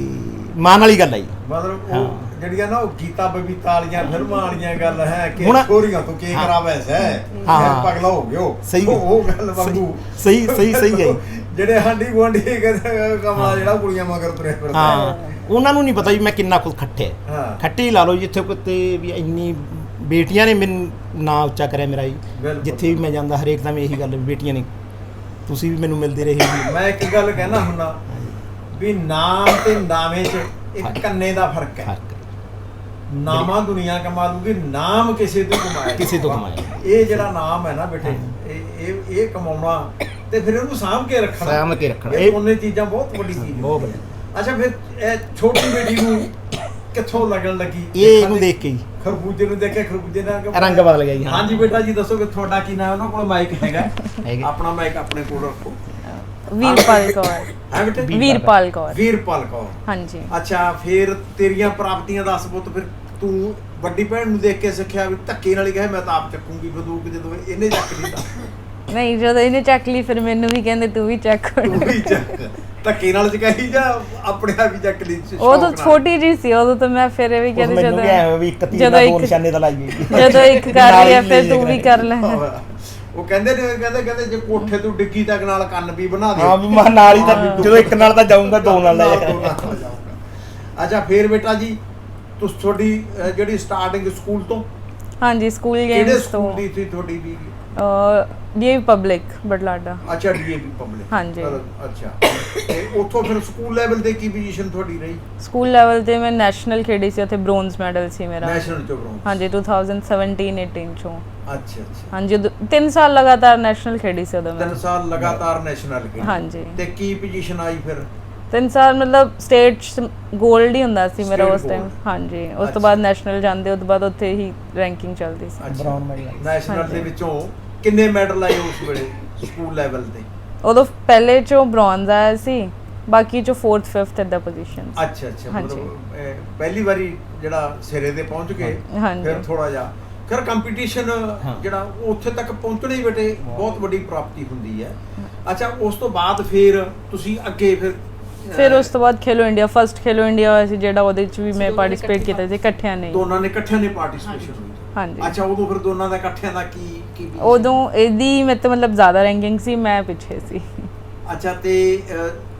ਮਾਨ ਵਾਲੀ ਗੱਲ ਹੈ ਜੀ। ਮਤਲਬ। ਉਹ ਜਿਹੜੀਆਂ ਨਾ ਉਹ ਗੀਤਾ ਬਬੀਤਾ ਵਾਲੀਆਂ ਫਿਲਮਾਂ ਵਾਲੀਆਂ ਗੱਲ ਹੈ ਕਿ ਛੋਰੀਆਂ ਤੋਂ ਕੀ ਹਾਂ। ਕਰਾਵੇ ਸੈ ਹਾਂ। ਪਗਲਾ ਹੋ ਗਿਓ। ਸਹੀ ਉਹ ਗੱਲ ਵਾਂਗੂ। ਸਹੀ ਸਹੀ ਸਹੀ ਹੈ। ਜਿਹੜੇ ਹਾਂਡੀ ਗੁਆਂਢੀ ਕਮਲਾ ਜਿਹੜਾ ਕੁੜੀਆਂ ਮਗਰ ਤੁਰੇ ਫਿਰਦਾ। ਹਾਂ। ਉਹਨਾਂ ਨੂੰ ਨਹੀਂ ਪਤਾ ਵੀ ਮੈਂ ਕਿੰਨਾ ਕੁਝ ਖੱਟਿਆ ਹਾਂ। ਖੱਟੀ ਲਾ ਲਓ ਜਿੱਥੇ ਕਿਤੇ ਵੀ ਇੰਨੀ ਬੇਟੀਆਂ ਨੇ ਮੈਨੂੰ ਨਾਂ ਉੱਚਾ ਕਰਿਆ ਮੇਰਾ ਜੀ। ਜਿੱਥੇ ਵੀ ਮੈਂ ਜਾਂਦਾ ਹਰੇਕ ਦਾ ਮੈਂ ਇਹੀ ਗੱਲ ਬੇਟੀਆਂ ਨੇ ਤੁਸੀਂ ਵੀ ਮੈਨੂੰ ਮਿਲਦੇ ਰਹੇ ਜੀ ਮੈਂ ਇੱਕ ਗੱਲ ਕਹਿਣਾ ਹੁੰਦਾ ਵੀ ਨਾਮ ਤੇ ਨਾਵੇਂ 'ਚ ਇੱਕ। ਕੰਨੇ ਦਾ ਫ਼ਰਕ ਹੈ ਫ਼ਰਕ ਨਾਮਾ ਦੁਨੀਆ ਕਮਾ ਲੂਗੀ ਨਾਮ ਕਿਸੇ ਤੋਂ ਕਮਾਇਆ ਕਿਸੇ ਤੋਂ। ਕਮਾਇਆ। ਇਹ ਜਿਹੜਾ ਨਾਮ ਹੈ ਨਾ ਬੇਟੇ ਇਹ ਇਹ ਇਹ ਕਮਾਉਣਾ ਤੇ ਫਿਰ ਉਹਨੂੰ ਸਾਂਭ ਕੇ ਰੱਖਣਾ ਸਾਂਭ ਕੇ ਰੱਖਣਾ। ਇਹ ਉਹਨੇ ਚੀਜ਼ਾਂ ਬਹੁਤ ਵੱਡੀ ਚੀਜ਼ ਬਹੁਤ। ਅੱਛਾ ਫਿਰ ਇਹ ਛੋਟੀ ਬੇਟੀ ਨੂੰ ਕਿੱਥੋਂ ਲੱਗਣ ਲੱਗੀ? ਇਹ ਇਹਨੂੰ ਦੇਖ ਕੇ ਖਰਬੂਜੇ ਨੂੰ ਦੇਖਿਆ ਖਰਬੂਜੇ ਦਾ ਰੰਗ ਬਦਲ ਗਿਆ ਜੀ, ਹਾਂ। ਹਾਂਜੀ ਬੇਟਾ ਜੀ ਦੱਸੋ ਕਿ ਤੁਹਾਡਾ ਕੀ ਨਾਮ ਹੈ? ਉਹਨਾਂ ਕੋਲ ਮਾਈਕ ਹੈਗਾ। ਹੈਗੇ। ਆਪਣਾ ਮਾਈਕ ਆਪਣੇ ਕੋਲ ਰੱਖੋ। ਵੀਰਪਾਲ ਕੌਰ। ਹੈ ਬੇਟੇ? ਵੀਰ- ਵੀਰਪਾਲ ਕੌਰ। ਵੀਰਪਾਲ ਕੌਰ। ਹਾਂਜੀ। ਅੱਛਾ ਫਿਰ ਤੇਰੀਆਂ ਪ੍ਰਾਪਤੀਆਂ ਦੱਸ ਪੁੱਤ ਫਿਰ ਤੂੰ ਵੱਡੀ ਭੈਣ ਨੂੰ ਦੇਖ ਕੇ ਸਿੱਖਿਆ ਵੀ ਧੱਕੇ ਨਾਲ ਹੀ ਕਹੇ ਮੈਂ ਤਾਂ ਆਪ ਚੱਕੂੰਗੀ ਬੰਦੂਕ ਜਦੋਂ ਇਹਨੇ ਚੱਕ ਲਈ ਤਾਂ ਨਹੀਂ ਜਦੋਂ ਇਹਨੇ ਚੱਕ ਲਈ ਫਿਰ ਮੈਨੂੰ ਵੀ ਕਹਿੰਦੇ ਤੂੰ ਵੀ ਚੱਕ। ਤੂੰ ਵੀ ਚੱਕ। ਧੱਕੇ ਨਾਲ ਚਕਾਈ ਜਾਂ ਆਪਣੇ ਆਪ ਹੀ ਚੱਕ ਲਈ ਸ਼ੌਕ ਉਹ ਤਾਂ ਨਾਲ? ਛੋਟੀ ਜੀ ਸੀ ਉਦੋਂ ਤਾਂ ਮੈਂ ਫਿਰ ਇਹ ਵੀ ਕਹਿੰਦੇ ਮੈਨੂੰ ਐਂ ਵੀ ਇੱਕ ਤੀਰ ਜਦੋਂ ਦਾ ਦੋ ਇੱਕ ਨਿਸ਼ਾਨੇ ਦਾ ਲਾਈਏ ਜੀ। ਜਦੋਂ ਇੱਕ ਕਰ ਨਾਲ ਰਹੀ ਹੈ ਫਿਰ ਤੂੰ ਵੀ ਕਰ ਲੈ ਉਹ ਕਹਿੰਦੇ ਨੇ ਕਹਿੰਦੇ ਕਹਿੰਦੇ ਜੇ ਕੋਠੇ ਤੋਂ ਡਿੱਗੀ ਤੱਕ ਨਾਲ ਕੰਨ ਵੀ ਬਣਾ ਦੇ ਹਾਂ ਵੀ ਮੈਂ ਨਾਲ ਹੀ ਤਾਂ ਜਦੋਂ ਇੱਕ ਨਾਲ ਤਾਂ ਜਾਊਂਗਾ ਦੋ ਨਾਲ ਲੈ ਦੋ ਜਾਇਆ ਨਾਲ ਜਾਊਂਗਾ। ਅੱਛਾ ਫੇਰ ਬੇਟਾ ਜੀ ਤੁਸੀਂ ਤੁਹਾਡੀ ਅਹ, ਜਿਹੜੀ ਸਟਾਰਟਿੰਗ ਸਕੂਲ ਤੋਂ ਹਾਂਜੀ ਸਕੂਲ ਕਿਹੜੇ ਗੇਮਸ ਸਕੂਲ ਤੋਂ ਦੀ ਸੀ ਤੁਹਾਡੀ ਵੀ ਡੀਏ ਪਬਲਿਕ ਬਟਲਾਡਾ ਅੱਛਾ ਡੀਏਪੀ ਪਬਲਿਕ ਹਾਂਜੀ। ਅੱਛਾ। ਤੇ ਉੱਥੋਂ ਫਿਰ ਸਕੂਲ ਲੈਵਲ ਤੇ ਕੀ ਪੋਜੀਸ਼ਨ ਤੁਹਾਡੀ ਰਹੀ? ਸਕੂਲ ਲੈਵਲ ਤੇ ਮੈਂ ਨੈਸ਼ਨਲ ਖੇਡੀ ਸੀ ਉੱਥੇ ਬ੍ਰੌਂਜ਼ ਮੈਡਲ ਸੀ ਮੇਰਾ। ਨੈਸ਼ਨਲ ਚੋਂ ਬਰੋਂਜ਼ ਹਾਂਜੀ 2017 18 ਚੋਂ। ਅੱਛਾ ਅੱਛਾ। ਹਾਂਜੀ 3 ਸਾਲ ਲਗਾਤਾਰ ਨੈਸ਼ਨਲ ਖੇਡੀ ਸੀ ਉਦੋਂ ਤਿੰਨ ਮੈਂ ਸਾਲ ਲਗਾਤਾਰ ਨੈਸ਼ਨਲ ਖੇਡੀ। ਹਾਂਜੀ। ਤੇ ਕੀ ਪੋਜੀਸ਼ਨ ਆਈ ਫਿਰ? ਤਿੰਨ ਸਾਲ ਮਤਲਬ ਸਟੇਟ 골ਡ ਹੀ ਹੁੰਦਾ ਸੀ ਮੇਰਾ State ਉਸ ਟਾਈਮ gold। ਹਾਂਜੀ ਉਸ ਅੱਛਾ। ਤੋਂ ਬਾਅਦ ਨੈਸ਼ਨਲ ਜਾਂਦੇ ਉਸ ਤੋਂ ਬਾਅਦ ਉੱਥੇ ਹੀ ਰੈਂਕਿੰਗ ਚੱਲਦੀ ਸੀ। ਅੱਛਾ। ਬਰਾਊਨ ਮੈਡਲ ਨੈਸ਼ਨਲ ਹਾਂਜੀ। ਦੇ ਵਿੱਚੋਂ ਕਿੰਨੇ ਮੈਡਲ ਆਏ ਉਸ ਵੇਲੇ ਸਕੂਲ ਲੈਵਲ ਤੇ ਉਦੋਂ ਪਹਿਲੇ ਚੋਂ ਬ੍ਰੌਂਜ਼ ਆਇਆ ਸੀ ਬਾਕੀ ਚੋਂ 4th 5th ਇਦਾਂ ਪੋਜੀਸ਼ਨ ਅੱਛਾ ਅੱਛਾ ਹਾਂਜੀ। ਮਤਲਬ ਪਹਿਲੀ ਵਾਰੀ ਜਿਹੜਾ ਸਿਰੇ ਤੇ ਪਹੁੰਚ ਗਏ ਹਾਂਜੀ। ਫਿਰ ਥੋੜਾ ਜਿਹਾ ਫਿਰ ਕੰਪੀਟੀਸ਼ਨ। ਜਿਹੜਾ ਉੱਥੇ ਤੱਕ ਪਹੁੰਚਣਾ ਹੀ ਬੇਟੇ ਬਹੁਤ ਵੱਡੀ ਪ੍ਰਾਪਤੀ ਹੁੰਦੀ ਹੈ ਅੱਛਾ ਉਸ ਤੋਂ ਬਾਅਦ ਫਿਰ ਤੁਸੀਂ ਅੱਗੇ ਫਿਰ ਫਿਰ ਉਸ ਤੋਂ ਬਾਅਦ Khelo India first Khelo India ਹੋਇਆ ਸੀ ਜਿਹੜਾ ਉਹਦੇ ਚ ਵੀ ਮੈਂ ਪਾਰਟਿਸਿਪੇਟ ਕੀਤਾ ਸੀ ਇਕੱਠਿਆਂ ਨੇ ਹੀ। ਦੋਨਾਂ ਨੇ ਇਕੱਠਿਆਂ ਨੇ ਪਾਰਟਿਸਿਪੇਸ਼ਨ। ਹੋਈ ਹਾਂਜੀ। ਅੱਛਾ ਉਦੋਂ ਫਿਰ ਦੋਨਾਂ ਦਾ ਇਕੱਠਿਆਂ ਦਾ ਕੀ ਕੀ ਉਦੋਂ ਇਹਦੀ ਮੇਰੇ ਤੋਂ ਮਤਲਬ ਜ਼ਿਆਦਾ ਰੈਂਕਿੰਗ ਸੀ ਮੈਂ ਪਿੱਛੇ ਸੀ। ਅੱਛਾ ਤੇ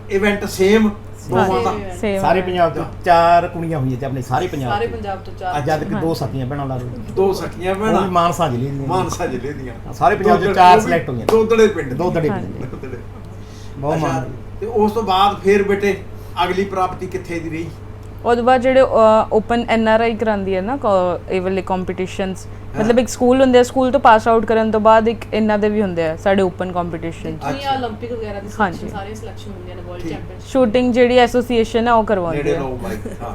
ਇਵੈਂਟ ਸੇਮ ਦੋਵਾਂ ਦਾ? Same ਸੇਮ ਸਾਰੇ ਪੰਜਾਬ ਤੋਂ ਚਾਰ ਕੁੜੀਆਂ ਹੋਈਆਂ ਤੇ ਆਪਣੇ ਸਾਰੇ ਪੰਜਾਬ ਸਾਰੇ ਤੋਂ। ਪੰਜਾਬ ਤੋਂ ਚਾਰ। ਅੱਜ ਜਦ ਕਿ ਦੋ ਸਕੀਆਂ ਭੈਣਾਂ ਲਾ ਲਓ। ਦੋ ਸਕੀਆਂ ਉਹ ਭੈਣਾਂ ਮਾਨਸਾ ਜ਼ਿਲ੍ਹੇ ਦੀਆਂ ਮਾਨਸਾ ਜ਼ਿਲ੍ਹੇ ਦੀਆਂ। ਸਾਰੇ ਪੰਜਾਬ ਦੋ ਚਾਰ select ਹੋਈਆਂ। ਦੋਦੜੇ ਪਿੰਡ ਦੋ ਦੜੇ ਹਾਂਜੀ। ਪਿੰਡ। ਦੋਦੜੇ। ਬਹੁਤ ਅੱਛਾ, ਮਾਣ। ਤੇ ਉਸ ਤੋਂ ਬਾਅਦ ਫਿਰ ਬੇਟੇ ਅਗਲੀ ਪ੍ਰਾਪਤੀ ਕਿੱਥੇ ਦੀ ਰਹੀ? ਉਹਦੇ ਬਾਅਦ ਜਿਹੜੇ ਓਪਨ ਐਨ ਆਰ ਆਈ ਕਰਾਂਦੀ ਹੈ ਨਾ ਕ- ਇਹ ਵਾਲੇ ਕੰਪੀਟੀਸ਼ਨਸ ਮਤਲਬ ਇੱਕ ਸਕੂਲ ਹੁੰਦੇ ਆ ਸਕੂਲ ਤੋਂ ਪਾਸ ਆਊਟ ਕਰਨ ਤੋਂ ਬਾਅਦ ਇੱਕ ਇਹਨਾਂ ਦੇ ਵੀ ਹੁੰਦੇ ਆ ਸਾਡੇ ਓਪਨ ਕੰਪੀਟੀਸ਼ਨ ਦੁਨੀਆ 올림픽 ਵਗੈਰਾ ਦੀ ਹਾਂਜੀ। ਸਿਲੈਕਸ਼ਨ ਸਾਰੇ ਸਿਲੈਕਸ਼ਨ ਹੁੰਦੀਆਂ ਨੇ ਵਰਲਡ ਠੀਕ। ਚੈਂਪੀਅਨਸ਼ਿਪ ਸ਼ੂਟਿੰਗ ਜਿਹੜੀ ਐਸੋਸੀਏਸ਼ਨ ਹੈ ਉਹ ਕਰਵਾਉਂਦੀ ਨੇੜੇ ਹੈ ਲਓ ਮਾਈਕ ਹਾਂ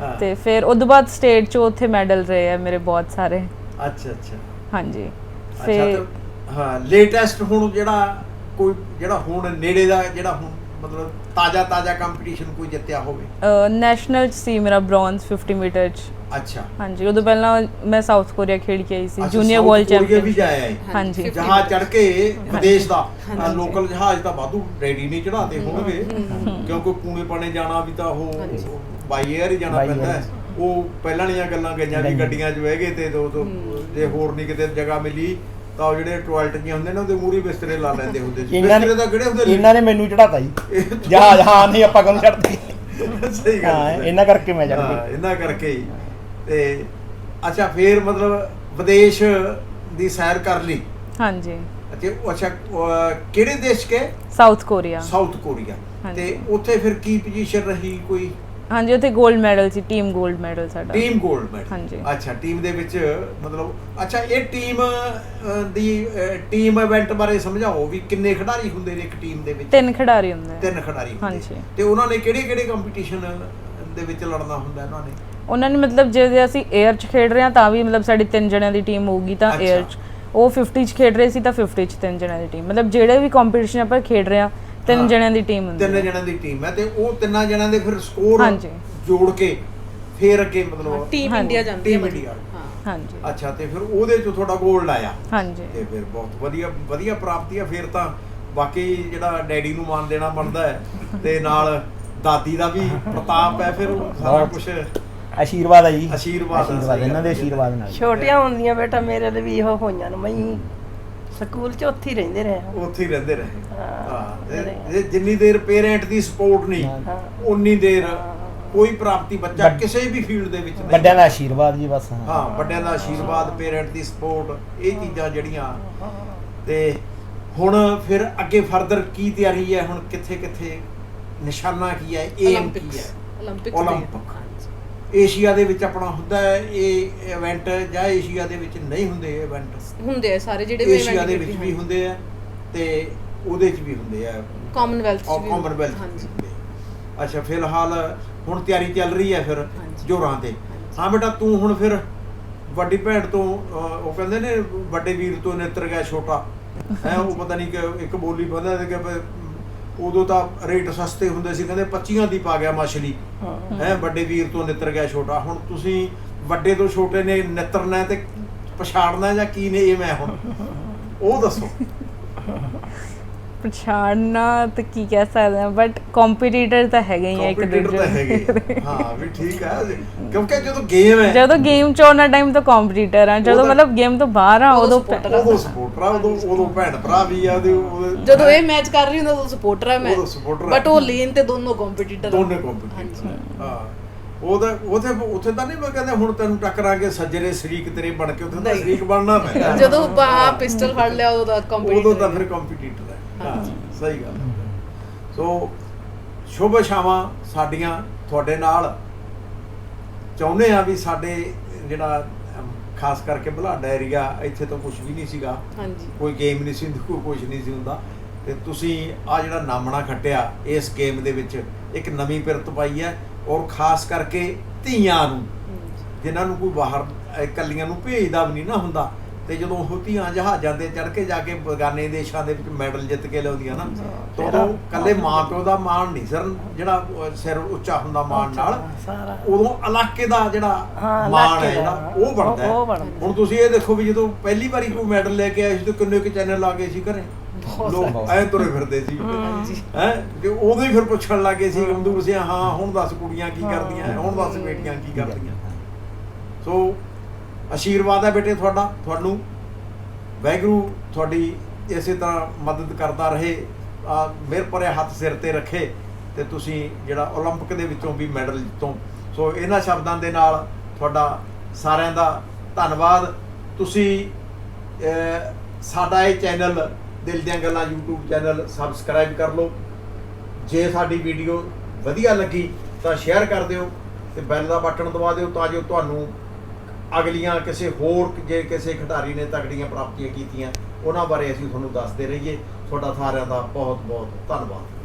ਹਾਂ ਤੇ ਫਿਰ ਉਹਦੇ ਬਾਅਦ ਸਟੇਟ ਚ ਉੱਥੇ ਮੈਡਲ ਰਹੇ ਆ ਮੇਰੇ ਬਹੁਤ ਸਾਰੇ ਅੱਛਾ ਅੱਛਾ ਹਾਂਜੀ ਅੱਛਾ ਫਿਰ ਤੇ ਹਾਂ ਲੇਟੈਸਟ ਹੁਣ ਜਿਹੜਾ ਕੋਈ ਜਿਹੜਾ ਹੁਣ ਨੇੜੇ ਦਾ ਜਿਹੜਾ ਹੁਣ ਮਤਲਬ ਤਾਜ਼ਾ ਤਾਜ਼ਾ ਕੰਪੀਟੀਸ਼ਨ ਕੋਈ ਜਿੱਤਿਆ ਹੋਵੇ? ਨੈਸ਼ਨਲ ਚ ਸੀ ਮੇਰਾ ਬ੍ਰੌਂਜ਼ 50 ਮੀਟਰ ਚ। ਅੱਛਾ। ਹਾਂਜੀ ਉਦੋਂ ਪਹਿਲਾਂ ਮੈਂ ਸਾਊਥ ਕੋਰੀਆ ਖੇਡ ਕੇ ਆਈ ਸੀ ਜੂਨੀਅਰ ਵਰਲਡ ਕੋਰੀਆ ਵੀ ਚੈਂਪੀਅਨ ਜਾਇਆ ਹੈ ਹਾਂਜੀ। ਜਹਾਜ਼ ਚੜ ਕੇ ਵਿਦੇਸ਼ ਦਾ। ਲੋਕਲ ਜਹਾਜ਼ ਤਾਂ ਵਾਧੂ ਰੈਡੀ ਨਹੀਂ ਚੜਾਤੇ ਹੋਣਗੇ। ਕਿਉਂਕਿ ਪੂਣੇ ਪਾਣੇ ਜਾਣਾ ਵੀ ਤਾਂ ਉਹ। ਬਾਈ 에ਅਰ ਹੀ ਜਾਣਾ ਪੈਂਦਾ ਹੈ। ਉਹ ਪਹਿਲਾਂ ਦੀਆਂ ਗੱਲਾਂ ਗਈਆਂ ਵੀ। ਗੱਡੀਆਂ 'ਚ ਬਹਿ ਗਏ ਤੇ ਦੋ ਦੋ। ਜੇ ਹੋਰ ਨਹੀਂ ਕਿਤੇ ਜਗ੍ਹਾ ਮਿਲੀ ਤਾਂ ਉਹ ਜਿਹੜੇ ਟਾਇਲਟ ਜੀਆਂ ਹੁੰਦੇ ਨੇ ਉਹਦੇ ਮੂਰੀ ਬਿਸਤਰੇ ਲਾ ਲੈਂਦੇ ਹੁੰਦੇ ਸੀ। ਇਹਨਾਂ ਨੇ ਬਿਸਤਰੇ ਤਾਂ ਕਿਹੜੇ ਹੁੰਦੇ ਨੇ? ਇਹਨਾਂ ਨੇ ਮੈਨੂੰ ਚੜਾਤਾ ਜੀ। ਜਹਾਜ਼ ਹਾਂ ਨਹੀਂ ਆਪਾਂ ਕਦੋਂ ਚੜਦੇ ਸਹੀ ਗੱਲ ਹਾਂ ਹੈ। ਇਹਨਾਂ ਕਰਕੇ ਮੈਂ ਚੜ ਹਾਂ, ਗਈ ਇਹਨਾਂ ਕਰਕੇ ਹੀ। ਤੇ ਅੱਛਾ ਫੇਰ ਮਤਲਬ ਵਿਦੇਸ਼ ਦੀ ਸੈਰ ਕਰ ਲਈ। ਹਾਂਜੀ। ਅਤੇ ਉਹ ਅੱਛਾ ਕਿਹੜੇ ਦੇਸ਼ ਕੇ? South Korea. South Korea. ਹਾਂਜੀ। ਤੇ ਉੱਥੇ ਫਿਰ ਕੀ ਪੋਜੀਸ਼ਨ ਰਹੀ ਕੋਈ? ਹਾਂਜੀ ਉੱਥੇ 골ਡ ਮੈਡਲ ਸੀ ਟੀਮ 골ਡ ਮੈਡਲ ਸਾਡਾ। ਟੀਮ 골ਡ ਮੈਡਲ ਹਾਂਜੀ। ਅੱਛਾ ਟੀਮ ਦੇ ਵਿੱਚ ਮਤਲਬ ਅੱਛਾ ਇਹ ਟੀਮ ਦੀ ਟੀਮ ਇਵੈਂਟ ਬਾਰੇ ਸਮਝਾਓ ਵੀ ਕਿੰਨੇ ਖਿਡਾਰੀ ਹੁੰਦੇ ਨੇ ਇੱਕ ਟੀਮ ਦੇ ਵਿੱਚ? ਤਿੰਨ ਖਿਡਾਰੀ ਹੁੰਦੇ ਆ। ਤਿੰਨ ਖਿਡਾਰੀ ਹੁੰਦੇ ਹਾਂਜੀ। ਤੇ ਉਹਨਾਂ ਨੇ ਕਿਹੜੇ ਕਿਹੜੇ ਕੰਪੀਟੀਸ਼ਨ ਦੇ ਵਿੱਚ ਲੜਨਾ ਹੁੰਦਾ ਇਹਨਾਂ ਨੇ? ਉਹਨਾਂ ਨੇ ਮਤਲਬ ਜੇ ਜੇ ਅਸੀਂ 에ਅਰ 'ਚ ਖੇਡ ਰਹੇ ਹਾਂ ਤਾਂ ਵੀ ਮਤਲਬ ਸਾਡੀ ਤਿੰਨ ਜਣਿਆਂ ਦੀ ਟੀਮ ਹੋਊਗੀ ਤਾਂ 에ਅਰ 'ਚ। ਉਹ 50 'ਚ ਖੇਡ ਰਹੇ ਸੀ ਤਾਂ 50 'ਚ ਤਿੰਨ ਜਣਿਆਂ ਦੀ ਟੀਮ ਮਤਲਬ ਜਿਹੜੇ ਵੀ ਕੰਪੀਟੀਸ਼ਨ ਆਪਾਂ ਖੇਡ ਰਹੇ ਹਾਂ ਤਿੰਨ ਜਣਿਆਂ ਦੀ ਟੀਮ ਹੁੰਦੀ ਤਿੰਨ ਜਣਿਆਂ ਦੀ ਟੀਮ ਹੈ ਤੇ ਉਹ ਤਿੰਨਾਂ ਜਣਿਆਂ ਦੇ ਫਿਰ ਸਕੋਰ ਹਾਂਜੀ। ਜੋੜ ਕੇ ਫਿਰ ਅੱਗੇ ਮਤਲਬ ਟੀਮ ਹਾਂਜੀ। ਇੰਡੀਆ ਜਾਂਦੀ ਹੈ Team ਮਤਲਬ। India। ਹਾਂ ਹਾਂਜੀ ਅੱਛਾ ਤੇ ਫਿਰ ਉਹਦੇ ਚੋਂ ਤੁਹਾਡਾ 골ਡ ਆਇਆ ਹਾਂਜੀ ਤੇ ਫਿਰ ਬਹੁਤ ਵਧੀਆ ਵਧੀਆ ਪ੍ਰਾਪਤੀ ਆ ਫਿਰ ਤਾਂ ਬਾਕੀ ਜਿਹੜਾ ਡੈਡੀ ਨੂੰ ਮਾਨ ਦੇਣਾ ਬਣਦਾ ਹੈ ਤੇ ਨਾਲ ਦਾਦੀ ਦਾ ਵੀ ਪ੍ਰਤਾਪ ਹੈ ਫਿਰ ਉਹ ਸਾਰਾ ਬਹੁਤ। ਕੁਝ ਆਸ਼ੀਰਵਾਦ ਹੈ ਜੀ ਆਸ਼ੀਰਵਾਦ ਆ, ਆਸ਼ੀਰਵਾਦ ਸਹੀ ਇਹਨਾਂ ਦੇ ਗੱਲ ਹੈ। ਆਸ਼ੀਰਵਾਦ ਨਾਲ ਛੋਟੀਆਂ ਹੁੰਦੀਆਂ ਬੇਟਾ ਮੇਰੇ ਲਈ ਵੀ ਇਹੋ ਹੋਈਆਂ ਨੇ ਮੈਂ ਸਕੂਲ 'ਚ ਉੱਥੇ ਰਹਿੰਦੇ ਰਹੇ। ਉੱਥੇ ਰਹਿੰਦੇ ਰਹੇ। ਹਾਂ ਇਹ- ਜਿੰਨੀ ਦੇਰ ਪੇਰੈਂਟ ਦੀ ਸਪੋਰਟ ਨਹੀਂ ਉਨੀ ਦੇਰ ਕੋਈ ਪ੍ਰਾਪਤੀ ਬੱਚਾ ਕਿਸੇ ਵੀ ਫੀਲਡ ਦੇ ਵਿੱਚ ਨਹੀਂ ਵੱਡਿਆਂ ਦਾ ਆਸ਼ੀਰਵਾਦ ਜੀ ਬਸ ਹਾਂ। ਵੱਡਿਆਂ ਦਾ ਆਸ਼ੀਰਵਾਦ ਪੇਰੈਂਟ ਦੀ ਸਪੋਰਟ ਇਹ ਚੀਜ਼ਾਂ ਜਿਹੜੀਆਂ। ਤੇ ਹੁਣ ਫਿਰ ਅੱਗੇ ਫਰਦਰ ਕੀ ਤਿਆਰੀ ਹੈ ਹੁਣ ਕਿੱਥੇ ਕਿੱਥੇ ਨਿਸ਼ਾਨਾ ਕੀ ਹੈ ਏਮ ਕੀ ਹੈ? Olympics ਦੇ। ਏਸ਼ੀਆ ਦੇ ਵਿੱਚ ਆਪਣਾ ਹੁੰਦਾ ਹੈ ਇਹ ਇਵੈਂਟ ਜਾਂ ਏਸ਼ੀਆ ਦੇ ਵਿੱਚ ਨਹੀਂ ਹੁੰਦੇ ਇਹ ਇਵੈਂਟ ਹੁੰਦੇ ਆ ਸਾਰੇ ਜਿਹੜੇ ਵੀ ਏਸ਼ੀਆ ਦੇ ਵਿੱਚ ਵੀ ਹੁੰਦੇ ਆ ਤੇ ਉਹਦੇ 'ਚ ਵੀ ਹੁੰਦੇ ਆ। ਕਾਮਨਵੈਲਥ ਕਾਮਨਵੈਲਥ 'ਚ ਵੀ ਹਾਂਜੀ। ਹੁੰਦੇ ਆ। ਅੱਛਾ ਫਿਲਹਾਲ ਹੁਣ ਤਿਆਰੀ ਚੱਲ ਰਹੀ ਹੈ ਫਿਰ ਹਾਂਜੀ। ਜੋਰਾਂ ਤੇ। ਹਾਂ ਬੇਟਾ ਤੂੰ ਹੁਣ ਫਿਰ ਵੱਡੀ ਭੈਣ ਤੋਂ ਉਹ ਕਹਿੰਦੇ ਨੇ ਵੱਡੇ ਵੀਰ ਤੋਂ ਨੇਤਰ ਗਿਆ ਛੋਟਾ। ਹੈ ਉਹ ਪਤਾ ਨਹੀਂ ਕਿ ਇੱਕ ਬੋਲੀ ਬੰਦਾ ਕਿ ਉਦੋਂ ਤਾਂ ਰੇਟ ਸਸਤੇ ਹੁੰਦੇ ਸੀ ਕਹਿੰਦੇ 25 ਦੀ ਪਾ ਗਿਆ ਮਛਲੀ। ਹੈ। ਵੱਡੇ ਵੀਰ ਤੋਂ ਨਿੱਤਰ ਗਿਆ ਛੋਟਾ। ਹੁਣ ਤੁਸੀਂ ਵੱਡੇ ਤੋਂ ਛੋਟੇ ਨੇ ਨਿੱਤਰਨਾ ਤੇ ਪਛਾੜਨਾ ਜਾਂ ਕੀ ਨੇ ਇਹ ਮੈਂ ਹੁਣ। ਉਹ ਦੱਸੋ। ਪਛਾੜਨਾ ਤਾਂ ਕੀ ਕਹਿ ਸਕਦੇ ਆ ਬਟ ਕੰਪੀਟੀਟਰ ਤਾਂ ਹੈਗੇ ਹੀ ਆ ਇੱਕ ਕੰਪੀਟੀਟਰ ਤਾਂ ਹੈਗੇ ਦੂਜੇ ਆ। ਹਾਂ ਵੀ ਠੀਕ ਹੈ ਕਿਉਂਕਿ ਜਦੋਂ ਗੇਮ ਹੈ ਜਦੋਂ ਗੇਮ ਚ ਉਹਨਾਂ ਟਾਈਮ ਤਾਂ ਕੰਪੀਟੀਟਰ ਆ। ਜਦੋਂ ਉਹਦਾ- ਮਤਲਬ ਗੇਮ ਤੋਂ ਬਾਹਰ ਆ ਉਦੋਂ supporter ਉਦੋਂ ਸਪੋਰਟਰ ਆ ਉਦੋਂ ਉਦੋਂ ਭੈਣ ਭਰਾ ਵੀ ਆ ਉਹਦੇ ਉਹਦੇ- ਜਦੋਂ ਇਹ ਮੈਚ ਕਰ ਰਹੀ ਹੁੰਦਾ ਉਦੋਂ ਸਪੋਰਟਰ ਆ ਮੈਂ। ਉਦੋਂ supporter ਆ। ਬਟ ਉਹ ਲੇਨ ਤੇ ਦੋਨੋਂ ਕੰਪੀਟੀਟਰ ਦੋਨੇ ਕੰਪੀਟੀਟਰ ਹਾਂ। ਉਹਦਾ ਉਥੇ ਉੱਥੇ ਤਾਂ ਨਹੀਂ ਮੈਂ ਕਹਿੰਦੇ ਹੁਣ ਤੈਨੂੰ ਟੱਕਰਾਂਗੇ ਸੱਜਰੇ ਸ਼ਰੀਕ ਤੇਰੇ ਬਣ ਕੇ ਉੱਥੇ ਤਾਂ ਨਹੀਂ। ਸ਼ਰੀਕ ਬਣਨਾ ਪੈਂਦਾ। ਜਦੋਂ ਬਾਹ ਪਿਸਟਲ ਫੜ ਲਿਆ ਉਦੋਂ ਤਾਂ ਉਦੋਂ ਕੰਪੀਟੀਟਰ ਤਾਂ ਫਿਰ ਕੰਪੀਟੀਟਰ ਹੈ। ਸਹੀ ਗੱਲ। ਸੋ ਸ਼ੁਭ ਸ਼ਾਮਾਂ ਸਾਡੀਆਂ ਤੁਹਾਡੇ ਨਾਲ। ਚਾਹੁੰਦੇ ਆ ਵੀ ਸਾਡੇ ਜਿਹੜਾ ਖਾਸ ਕਰਕੇ ਬਲਾਡਾ ਏਰੀਆ ਇੱਥੇ ਤਾਂ ਕੁਝ ਵੀ ਨਹੀਂ ਸੀਗਾ। ਹਾਂਜੀ। ਕੋਈ ਗੇਮ ਨਹੀਂ ਸੀ ਕੋਈ ਕੁਝ ਨਹੀਂ ਸੀ ਹੁੰਦਾ। ਤੇ ਤੁਸੀਂ ਆ ਜਿਹੜਾ ਨਾਮਣਾ ਖੱਟਿਆ ਇਸ ਗੇਮ ਦੇ ਵਿੱਚ ਇੱਕ ਨਵੀਂ ਪਿਰਤ ਪਾਈ ਹੈ ਔਰ ਖਾਸ ਕਰਕੇ ਧੀਆਂ ਨੂੰ। ਜਿਨ੍ਹਾਂ ਨੂੰ ਕੋਈ ਬਾਹਰ ਇਕੱਲੀਆਂ ਨੂੰ ਭੇਜਦਾ ਵੀ ਨਹੀਂ ਨਾ ਹੁੰਦਾ। ਤੇ ਜਦੋਂ ਉਹ ਧੀਆਂ ਜਹਾਜ਼ਾਂ ਤੇ ਚੜ ਕੇ ਜਾ ਕੇ ਬਗਾਨੇ ਦੇਸ਼ਾਂ ਦੇ ਵਿੱਚ ਮੈਡਲ ਜਿੱਤ ਕੇ ਲਿਆਉਂਦੀਆਂ ਨਾ ਤਾਂ ਉਦੋਂ ਇਕੱਲੇ ਮਾਂ ਪਿਓ ਦਾ ਮਾਣ ਨਹੀਂ ਸਰ ਜਿਹੜਾ ਸਿਰ ਉੱਚਾ ਹੁੰਦਾ ਮਾਣ ਨਾਲ ਉਦੋਂ ਇਲਾਕੇ ਦਾ ਜਿਹੜਾ ਮਾਣ ਹੈ। ਜਿਹੜਾ ਉਹ ਬਣਦਾ ਹੈ। ਹੁਣ ਤੁਸੀਂ ਇਹ ਦੇਖੋ ਵੀ ਜਦੋਂ ਪਹਿਲੀ ਵਾਰੀ ਕੋਈ ਮੈਡਲ ਲੈ ਕੇ ਆਏ ਸੀ ਤਾਂ ਕਿੰਨੇ ਕੁ ਚੈਨਲ ਆ ਗਏ ਸੀ ਘਰੇ? ਲੋਕ ਐ ਤੁਰੇ ਫਿਰਦੇ ਸੀ। ਹੈ ਤੇ ਉਦੋਂ ਹੀ ਫਿਰ ਪੁੱਛਣ ਲੱਗੇ ਸੀ ਗੰਦੂਰ ਸਿੰਘ ਹਾਂ ਹੁਣ ਦੱਸ ਕੁੜੀਆਂ ਕੀ ਕਰਦੀਆਂ ਹੁਣ ਦੱਸ ਬੇਟੀਆਂ ਕੀ ਕਰਦੀਆਂ। ਸੋ ਆਸ਼ੀਰਵਾਦ ਹੈ ਬੇਟੇ ਤੁਹਾਡਾ ਤੁਹਾਨੂੰ ਵੈਗਰੂ ਤੁਹਾਡੀ ਇਸੇ ਤਰ੍ਹਾਂ ਮਦਦ ਕਰਦਾ ਰਹੇ ਆ ਮਿਹਰ ਭਰੇ ਹੱਥ ਸਿਰ ਤੇ ਰੱਖੇ ਤੇ ਤੁਸੀਂ ਜਿਹੜਾ 올림픽 ਦੇ ਵਿੱਚੋਂ ਵੀ ਮੈਡਲ ਜਿੱਤੋ ਸੋ ਇਹਨਾਂ ਸ਼ਬਦਾਂ ਦੇ ਨਾਲ ਤੁਹਾਡਾ ਸਾਰਿਆਂ ਦਾ ਧੰਨਵਾਦ ਤੁਸੀਂ ਅਹ, ਸਾਡਾ ਇਹ ਚੈਨਲ ਦਿਲ ਦੀਆਂ ਗੱਲਾਂ YouTube ਚੈਨਲ ਸਬਸਕ੍ਰਾਈਬ ਕਰ ਲਓ ਜੇ ਸਾਡੀ ਵੀਡੀਓ ਵਧੀਆ ਲੱਗੀ ਤਾਂ ਸ਼ੇਅਰ ਕਰ ਦਿਓ ਤੇ ਬੈਲ ਦਾ ਬਟਨ ਦਬਾ ਦਿਓ ਤਾਂ ਜੋ ਤੁਹਾਨੂੰ ਅਗਲੀਆਂ ਕਿਸੇ ਹੋਰ ਜੇ ਕਿਸੇ ਖਿਡਾਰੀ ਨੇ ਤਕੜੀਆਂ ਪ੍ਰਾਪਤੀਆਂ ਕੀਤੀਆਂ, ਉਹਨਾਂ ਬਾਰੇ ਅਸੀਂ ਤੁਹਾਨੂੰ ਦੱਸਦੇ ਰਹੀਏ। ਤੁਹਾਡਾ ਸਾਰਿਆਂ ਦਾ ਬਹੁਤ ਬਹੁਤ ਧੰਨਵਾਦ।